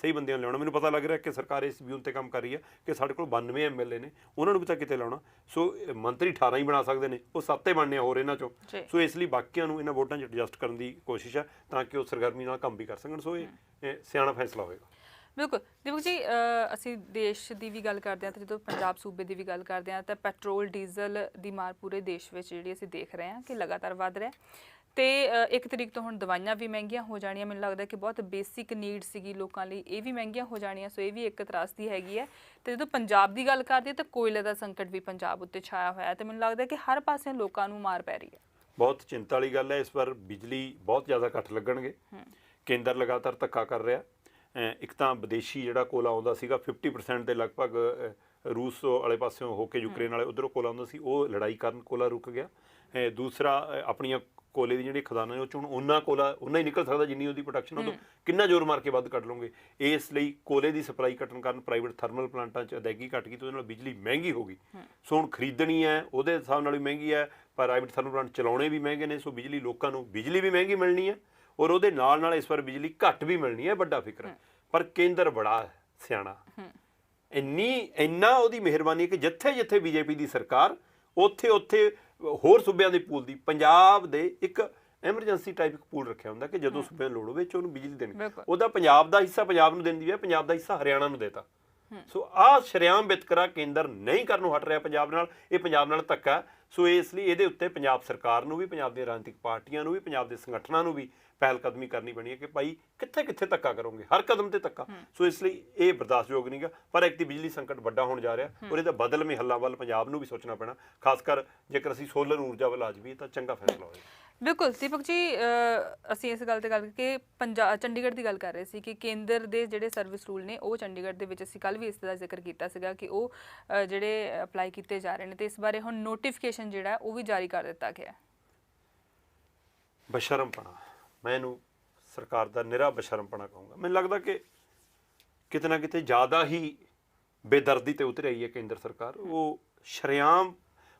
ਸਹੀ ਬੰਦਿਆਂ ਨੂੰ ਲਿਆਉਣਾ। ਮੈਨੂੰ ਪਤਾ ਲੱਗ ਰਿਹਾ ਕਿ ਸਰਕਾਰ ਇਸ ਵਿਊ ਤੇ ਕੰਮ ਕਰ ਰਹੀ ਹੈ ਕਿ ਸਾਡੇ ਕੋਲ 92 ਐਮਐਲਏ ਨੇ ਉਹਨਾਂ ਨੂੰ ਵੀ ਤਾਂ ਕਿਤੇ ਲਾਉਣਾ। ਸੋ ਮੰਤਰੀ 18 ਹੀ ਬਣਾ ਸਕਦੇ ਨੇ ਉਹ ਸੱਤੇ ਬਣਨੇ ਹੋਰ ਇਹਨਾਂ ਚੋਂ। ਸੋ ਇਸ ਲਈ ਬਾਕੀਆਂ ਨੂੰ ਇਹਨਾਂ ਵੋਟਾਂ 'ਚ ਐਡਜਸਟ ਕਰਨ ਦੀ ਕੋਸ਼ਿਸ਼ ਹੈ ਤਾਂ ਕਿ ਉਹ ਸਰਗਰਮੀ ਨਾਲ ਕੰਮ ਵੀ ਕਰ ਸਕਣ। ਸੋ ਇਹ ਇਹ ਸਿਆਣਾ ਫੈਸਲਾ ਹੋਵੇਗਾ ਬਿਲਕੁਲ। ਦੀਪਕ ਜੀ ਅਸੀਂ ਦੇਸ਼ ਦੀ ਵੀ ਗੱਲ ਕਰਦੇ ਹਾਂ ਤੇ ਜਦੋਂ ਪੰਜਾਬ ਸੂਬੇ ਦੀ ਵੀ ਗੱਲ ਕਰਦੇ ਹਾਂ ਤਾਂ ਪੈਟਰੋਲ ਡੀਜ਼ਲ ਦੀ ਮਾਰ ਪੂਰੇ ਦੇਸ਼ ਵਿੱਚ ਜਿਹੜੀ ਅਸੀਂ ਦੇਖ ਰਹੇ ਹਾਂ ਕਿ ਲਗਾਤਾਰ ਵੱਧ ਰਿਹਾ। ਤੇ ਇੱਕ ਤਰੀਕ ਤੋਂ ਹੁਣ ਦਵਾਈਆਂ ਵੀ ਮਹਿੰਗੀਆਂ ਹੋ ਜਾਣੀਆਂ। ਮੈਨੂੰ ਲੱਗਦਾ ਕਿ ਬਹੁਤ ਬੇਸਿਕ ਨੀਡ ਸੀਗੀ ਲੋਕਾਂ ਲਈ। ਇਹ ਵੀ ਮਹਿੰਗੀਆਂ ਹੋ ਜਾਣੀਆਂ ਸੋ ਇਹ ਵੀ ਇੱਕ ਤਰਾਸਦੀ ਹੈਗੀ ਹੈ। ਤੇ ਜਦੋਂ ਪੰਜਾਬ ਦੀ ਗੱਲ ਕਰਦੇ ਤਾਂ ਕੋਇਲੇ ਦਾ ਸੰਕਟ ਵੀ ਪੰਜਾਬ ਉੱਤੇ ਛਾਇਆ ਹੋਇਆ ਹੈ ਤੇ ਮੈਨੂੰ ਲੱਗਦਾ ਕਿ ਹਰ ਪਾਸੇ ਲੋਕਾਂ ਨੂੰ ਮਾਰ ਪੈ ਰਹੀ ਹੈ। ਬਹੁਤ ਚਿੰਤਾ ਵਾਲੀ ਗੱਲ ਹੈ। ਇਸ ਵਾਰ ਬਿਜਲੀ ਬਹੁਤ ਜ਼ਿਆਦਾ ਕੱਟ ਲੱਗਣਗੇ। ਕੇਂਦਰ ਲਗਾਤਾਰ ਧੱਕਾ ਕਰ ਰਿਹਾ। ਇੱਕ ਤਾਂ ਵਿਦੇਸ਼ੀ ਜਿਹੜਾ ਕੋਲਾ ਆਉਂਦਾ ਸੀਗਾ 50% ਦੇ ਲਗਭਗ ਰੂਸ ਵਾਲੇ ਪਾਸਿਓਂ ਹੋ ਕੇ ਯੂਕਰੇਨ ਵਾਲੇ ਉਧਰੋਂ ਕੋਲਾ ਆਉਂਦਾ ਸੀ ਉਹ ਲੜਾਈ ਕਾਰਨ ਕੋਲਾ ਰੁਕ ਗਿਆ। ਦੂਸਰਾ ਆਪਣੀਆਂ ਕੋਲੇ ਦੀ ਜਿਹੜੀ ਖਜ਼ਾਨਾ ਨੇ ਉਹ ਚ ਉਹਨਾਂ ਕੋਲਾ ਉਹਨਾਂ ਹੀ ਨਿਕਲ ਸਕਦਾ ਜਿੰਨੀ ਉਹਦੀ ਪ੍ਰੋਡਕਸ਼ਨ ਤੋਂ ਕਿੰਨਾ ਜ਼ੋਰ ਮਾਰ ਕੇ ਵੱਧ ਕੱਢ ਲਓਗੇ? ਇਸ ਲਈ ਕੋਲੇ ਦੀ ਸਪਲਾਈ ਘਟਣ ਕਾਰਨ ਪ੍ਰਾਈਵੇਟ ਥਰਮਲ ਪਲਾਂਟਾਂ 'ਚ ਅਦਾਇਗੀ ਘਟ ਗਈ ਤੇ ਉਹਦੇ ਨਾਲ ਬਿਜਲੀ ਮਹਿੰਗੀ ਹੋ ਗਈ। ਸੋ ਹੁਣ ਖਰੀਦਣੀ ਹੈ ਉਹਦੇ ਹਿਸਾਬ ਨਾਲ ਵੀ ਮਹਿੰਗੀ ਹੈ ਪ੍ਰਾਈਵੇਟ ਥਰਮਲ ਪਲਾਂਟ ਚਲਾਉਣੇ ਵੀ ਮਹਿੰਗੇ ਨੇ ਸੋ ਬਿਜਲੀ ਲੋਕਾਂ ਨੂੰ ਬਿਜਲੀ ਵੀ ਮਹਿੰਗੀ ਮਿਲਣੀ ਹੈ ਔਰ ਉਹਦੇ ਨਾਲ ਨਾਲ ਇਸ ਵਾਰ ਬਿਜਲੀ ਘੱਟ ਵੀ ਮਿਲਣੀ ਹੈ ਵੱਡਾ ਫਿਕਰ ਹੈ। ਪਰ ਕੇਂਦਰ ਬੜਾ ਸਿਆਣਾ। ਇੰਨੀ ਇੰਨਾ ਉਹਦੀ ਮਿਹਰਬਾਨੀ ਹੈ ਕਿ ਜਿੱਥੇ ਜਿੱਥੇ ਬੀਜੇਪੀ ਦੀ ਸਰਕਾਰ ਉੱਥੇ ਉੱਥੇ ਹੋਰ ਸੂਬਿਆਂ ਦੇ ਪੂਲ ਦੀ ਪੰਜਾਬ ਦੇ ਇੱਕ ਐਮਰਜੈਂਸੀ ਟਾਈਪ ਇੱਕ ਪੂਲ ਰੱਖਿਆ ਹੁੰਦਾ ਕਿ ਜਦੋਂ ਸੂਬਿਆਂ ਲੋੜ ਹੋਵੇ ਚ ਉਹਨੂੰ ਬਿਜਲੀ ਦੇਣੀ। ਉਹਦਾ ਪੰਜਾਬ ਦਾ ਹਿੱਸਾ ਪੰਜਾਬ ਨੂੰ ਦੇਣ ਦੀ ਹੈ ਪੰਜਾਬ ਦਾ ਹਿੱਸਾ ਹਰਿਆਣਾ ਨੂੰ ਦੇਤਾ। ਸੋ ਆਹ ਸ਼ਰਿਆਮ ਵਿਤਕਰਾ ਕੇਂਦਰ ਨਹੀਂ ਕਰਨ ਨੂੰ ਹਟ ਰਿਹਾ ਪੰਜਾਬ ਨਾਲ ਇਹ ਪੰਜਾਬ ਨਾਲ ਧੱਕਾ। ਸੋ ਇਸ ਲਈ ਇਹਦੇ ਉੱਤੇ ਪੰਜਾਬ ਸਰਕਾਰ ਨੂੰ ਵੀ ਪੰਜਾਬ ਦੀਆਂ ਰਾਜਨੀਤਿਕ ਪਾਰਟੀਆਂ ਨੂੰ ਵੀ ਪੰਜਾਬ ਦੇ ਸੰਗਠਨਾਂ ਨੂੰ ਵੀ ਪਹਿਲ ਕਦਮੀ ਕਰਨੀ ਪੈਣੀ ਹੈ ਕਿ ਭਾਈ ਕਿੱਥੇ ਕਿੱਥੇ ਧੱਕਾ ਕਰੋਗੇ? ਹਰ ਕਦਮ ਤੇ ਧੱਕਾ। ਸੋ ਇਸ ਲਈ ਇਹ ਬਰਦਾਸ਼ਤਯੋਗ ਨਹੀਂਗਾ ਪਰ ਇੱਕ ਦੀ ਬਿਜਲੀ ਸੰਕਟ ਵੱਡਾ ਹੋਣ ਜਾ ਰਿਹਾ ਔਰ ਇਹਦਾ ਬਦਲਵੇਂ ਹੱਲਾਂ ਵੱਲ ਪੰਜਾਬ ਨੂੰ ਵੀ ਸੋਚਣਾ ਪੈਣਾ। ਖਾਸ ਕਰ ਜੇਕਰ ਅਸੀਂ ਸੋਲਰ ਊਰਜਾ ਵੱਲ ਆ ਜਾਈਏ ਤਾਂ ਚੰਗਾ ਫੈਸਲਾ ਹੋਏਗਾ। ਬਿਲਕੁਲ, ਦੀਪਕ ਜੀ ਅਸੀਂ ਇਸ ਗੱਲ ਤੇ ਗੱਲ ਕਿ ਪੰਜਾਬ ਚੰਡੀਗੜ੍ਹ ਦੀ ਗੱਲ ਕਰ ਰਹੇ ਸੀ ਕਿ ਕੇਂਦਰ ਦੇ ਜਿਹੜੇ ਸਰਵਿਸ ਰੂਲ ਨੇ, ਉਹ ਚੰਡੀਗੜ੍ਹ ਦੇ ਵਿੱਚ ਅਸੀਂ ਕੱਲ ਵੀ ਇਸ ਦਾ ਜ਼ਿਕਰ ਕੀਤਾ ਸੀਗਾ ਕਿ ਉਹ ਜਿਹੜੇ ਅਪਲਾਈ ਕੀਤੇ ਜਾ ਰਹੇ ਨੇ ਤੇ ਇਸ ਬਾਰੇ ਹੁਣ ਨੋਟੀਫਿਕੇਸ਼ਨ ਜਿਹੜਾ, ਉਹ ਵੀ ਜਾਰੀ ਕਰ ਦਿੱਤਾ ਗਿਆ। ਬਸ਼ਰਮਪਣਾ। ਮੈਂ ਇਹਨੂੰ ਸਰਕਾਰ ਦਾ ਨਿਰਾ ਬਸ਼ਰਮਪਣਾ ਕਹੂੰਗਾ। ਮੈਨੂੰ ਲੱਗਦਾ ਕਿ ਕਿਤੇ ਨਾ ਕਿਤੇ ਜ਼ਿਆਦਾ ਹੀ ਬੇਦਰਦੀ ਤੇ ਉਤਰ ਆਈ ਹੈ ਕੇਂਦਰ ਸਰਕਾਰ। ਉਹ ਸ਼ਰਿਆਮ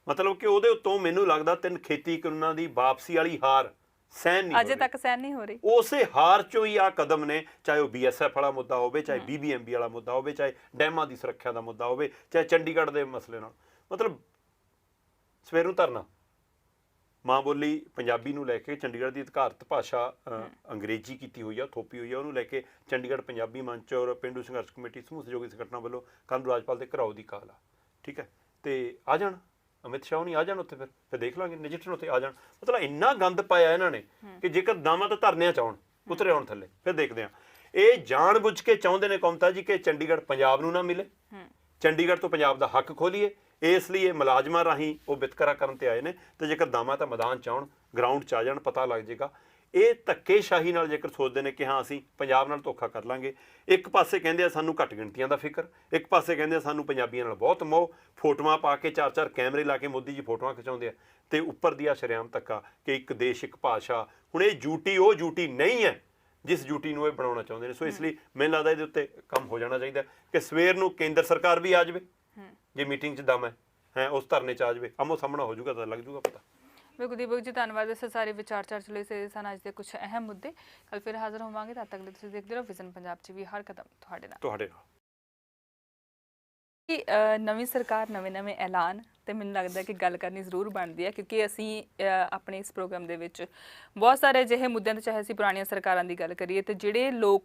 ਮਤਲਬ ਕਿ ਉਹਦੇ ਉੱਤੋਂ ਮੈਨੂੰ ਲੱਗਦਾ ਤਿੰਨ ਖੇਤੀ ਕਾਨੂੰਨਾਂ ਦੀ ਵਾਪਸੀ ਵਾਲੀ ਹਾਰ ਸਹਿਨ ਨਹੀਂ ਅਜੇ। ਤੱਕ ਸਹਿਨ ਨਹੀਂ ਹੋ ਰਹੀ। ਉਸੇ ਹਾਰ ਚੋਂ ਹੀ ਆ ਕਦਮ ਨੇ ਚਾਹੇ ਉਹ ਬੀਐਸਐਫ ਵਾਲਾ ਮੁੱਦਾ ਹੋਵੇ ਚਾਹੇ ਬੀਬੀਐਮਬੀ ਵਾਲਾ ਮੁੱਦਾ ਹੋਵੇ ਚਾਹੇ ਡੈਮਾਂ ਦੀ ਸੁਰੱਖਿਆ ਦਾ ਮੁੱਦਾ ਹੋਵੇ ਚਾਹੇ ਚੰਡੀਗੜ੍ਹ ਦੇ ਮਸਲੇ ਨਾਲ। ਮਤਲਬ ਸਵੇਰ ਨੂੰ ਧਰਨਾ। ਮਾਂ ਬੋਲੀ ਪੰਜਾਬੀ ਨੂੰ ਲੈ ਕੇ ਚੰਡੀਗੜ੍ਹ ਦੀ ਅਧਿਕਾਰਤ ਭਾਸ਼ਾ ਅੰਗਰੇਜ਼ੀ ਕੀਤੀ ਹੋਈ ਆ ਥੋਪੀ ਹੋਈ ਆ ਉਹਨੂੰ ਲੈ ਕੇ ਚੰਡੀਗੜ੍ਹ ਪੰਜਾਬੀ ਮੰਚ ਔਰ ਪਿੰਡੂ ਸੰਘਰਸ਼ ਕਮੇਟੀ ਸਮੂਹ ਸਹਿਯੋਗੀ ਸੰਗਠਨਾਂ ਵੱਲੋਂ ਕੱਲ੍ਹ ਰਾਜਪਾਲ ਦੇ ਘਰਾਓ ਦੀ ਕਾਲ ਆ। ਠੀਕ ਹੈ? ਤੇ ਆ ਜਾਣ। ਅਮਿਤ ਸ਼ਾਹ ਨਹੀਂ ਆ ਜਾਣ ਉੱਥੇ ਫਿਰ ਫਿਰ ਦੇਖ ਲਾਂਗੇ ਨਜਿੱਠਣ ਉੱਥੇ ਆ ਜਾਣ। ਮਤਲਬ ਇੰਨਾ ਗੰਦ ਪਾਇਆ ਇਹਨਾਂ ਨੇ ਕਿ ਜੇਕਰ ਦਾਮਾ ਤਾਂ ਧਰਨਿਆਂ ਚ ਆਉਣ ਉਤਰੇ ਆਉਣ ਥੱਲੇ ਫਿਰ ਦੇਖਦੇ ਆ ਇਹ ਜਾਣ ਬੁੱਝ ਕੇ ਚਾਹੁੰਦੇ ਨੇ ਕੌਮਤਾ ਜੀ ਕਿ ਚੰਡੀਗੜ੍ਹ ਪੰਜਾਬ ਨੂੰ ਨਾ ਮਿਲੇ। ਚੰਡੀਗੜ੍ਹ ਤੋਂ ਪੰਜਾਬ ਦਾ ਹੱਕ ਖੋਲੀਏ। ਇਸ ਲਈ ਇਹ ਮੁਲਾਜ਼ਮਾਂ ਰਾਹੀਂ ਉਹ ਵਿਤਕਰਾ ਕਰਨ ਤੇ ਆਏ ਨੇ ਤੇ ਜੇਕਰ ਦਾਮਾ ਤਾਂ ਮੈਦਾਨ ਚ ਆਉਣ ਗਰਾਊਂਡ ਚ ਆ ਜਾਣ ਪਤਾ ਲੱਗ ਜਾਏਗਾ ਇਹ ਧੱਕੇਸ਼ਾਹੀ ਨਾਲ ਜੇਕਰ ਸੋਚਦੇ ਨੇ ਕਿ ਹਾਂ ਅਸੀਂ ਪੰਜਾਬ ਨਾਲ ਧੋਖਾ ਕਰ ਲਾਂਗੇ। ਇੱਕ ਪਾਸੇ ਕਹਿੰਦੇ ਆ ਸਾਨੂੰ ਘੱਟ ਗਿਣਤੀਆਂ ਦਾ ਫਿਕਰ ਇੱਕ ਪਾਸੇ ਕਹਿੰਦੇ ਆ ਸਾਨੂੰ ਪੰਜਾਬੀਆਂ ਨਾਲ ਬਹੁਤ ਮੋਹ। ਫੋਟੋਆਂ ਪਾ ਕੇ ਚਾਰ ਚਾਰ ਕੈਮਰੇ ਲਾ ਕੇ ਮੋਦੀ ਜੀ ਫੋਟੋਆਂ ਖਿਚਾਉਂਦੇ ਆ। ਤੇ ਉੱਪਰ ਦੀ ਆ ਸ਼ਰਿਆਮ ਧੱਕਾ ਕਿ ਇੱਕ ਦੇਸ਼ ਇੱਕ ਭਾਸ਼ਾ। ਹੁਣ ਇਹ ਡਿਊਟੀ ਉਹ ਡਿਊਟੀ ਨਹੀਂ ਹੈ ਜਿਸ ਡਿਊਟੀ ਨੂੰ ਇਹ ਬਣਾਉਣਾ ਚਾਹੁੰਦੇ ਨੇ। ਸੋ ਇਸ ਲਈ ਮੈਨੂੰ ਲੱਗਦਾ ਇਹਦੇ ਉੱਤੇ ਕੰਮ ਹੋ ਜਾਣਾ ਚਾਹੀਦਾ ਕਿ ਸਵੇਰ ਨੂੰ ਕੇਂਦਰ ਸਰਕਾਰ ਵੀ ਆ ਜਾਵੇ। ਜੇ ਮੀਟਿੰਗ 'ਚ ਦਮ ਹੈ ਹੈ ਉਸ ਧਰਨੇ 'ਚ ਆ ਜਾਵੇ। ਆਮੋ ਸਾਹਮਣਾ ਹੋ ਜਾਊਗਾ ਤਾਂ ਲੱਗ ਜਾਊਗਾ ਪਤਾ। ਬਿਲਕੁਲ ਦੀਪਕ ਜੀ ਧੰਨਵਾਦ ਇਸ ਸਾਰੇ ਵਿਚਾਰ ਚਰਚਾ ਲਈ ਸੇ ਸਨ। ਅੱਜ ਦੇ ਕੁਝ ਅਹਿਮ ਮੁੱਦੇ ਕੱਲ ਫਿਰ ਹਾਜ਼ਰ ਹੋਵਾਂਗੇ। ਤਦ ਤੱਕ ਲਈ ਤੁਸੀਂ ਦੇਖਦੇ ਰਹੋ ਵਿਜ਼ਨ ਪੰਜਾਬ 'ਚ ਵੀ ਹਰ ਕਦਮ ਤੁਹਾਡੇ ਨਾਲ। ਤੁਹਾਡੇ ਨਾਲ। ਕਿ ਨਵੀਂ ਸਰਕਾਰ ਨਵੇਂ ਨਵੇਂ ਐਲਾਨ ਤੇ ਮੈਨੂੰ ਲੱਗਦਾ ਕਿ ਗੱਲ ਕਰਨੀ ਜ਼ਰੂਰ ਬਣਦੀ ਹੈ ਕਿਉਂਕਿ ਅਸੀਂ ਆਪਣੇ ਇਸ ਪ੍ਰੋਗਰਾਮ ਦੇ ਵਿੱਚ ਬਹੁਤ ਸਾਰੇ ਅਜਿਹੇ ਮੁੱਦਿਆਂ ਤੇ ਚਾਹੇ ਅਸੀਂ ਪੁਰਾਣੀਆਂ ਸਰਕਾਰਾਂ ਦੀ ਗੱਲ ਕਰੀਏ ਤੇ ਜਿਹੜੇ ਲੋਕ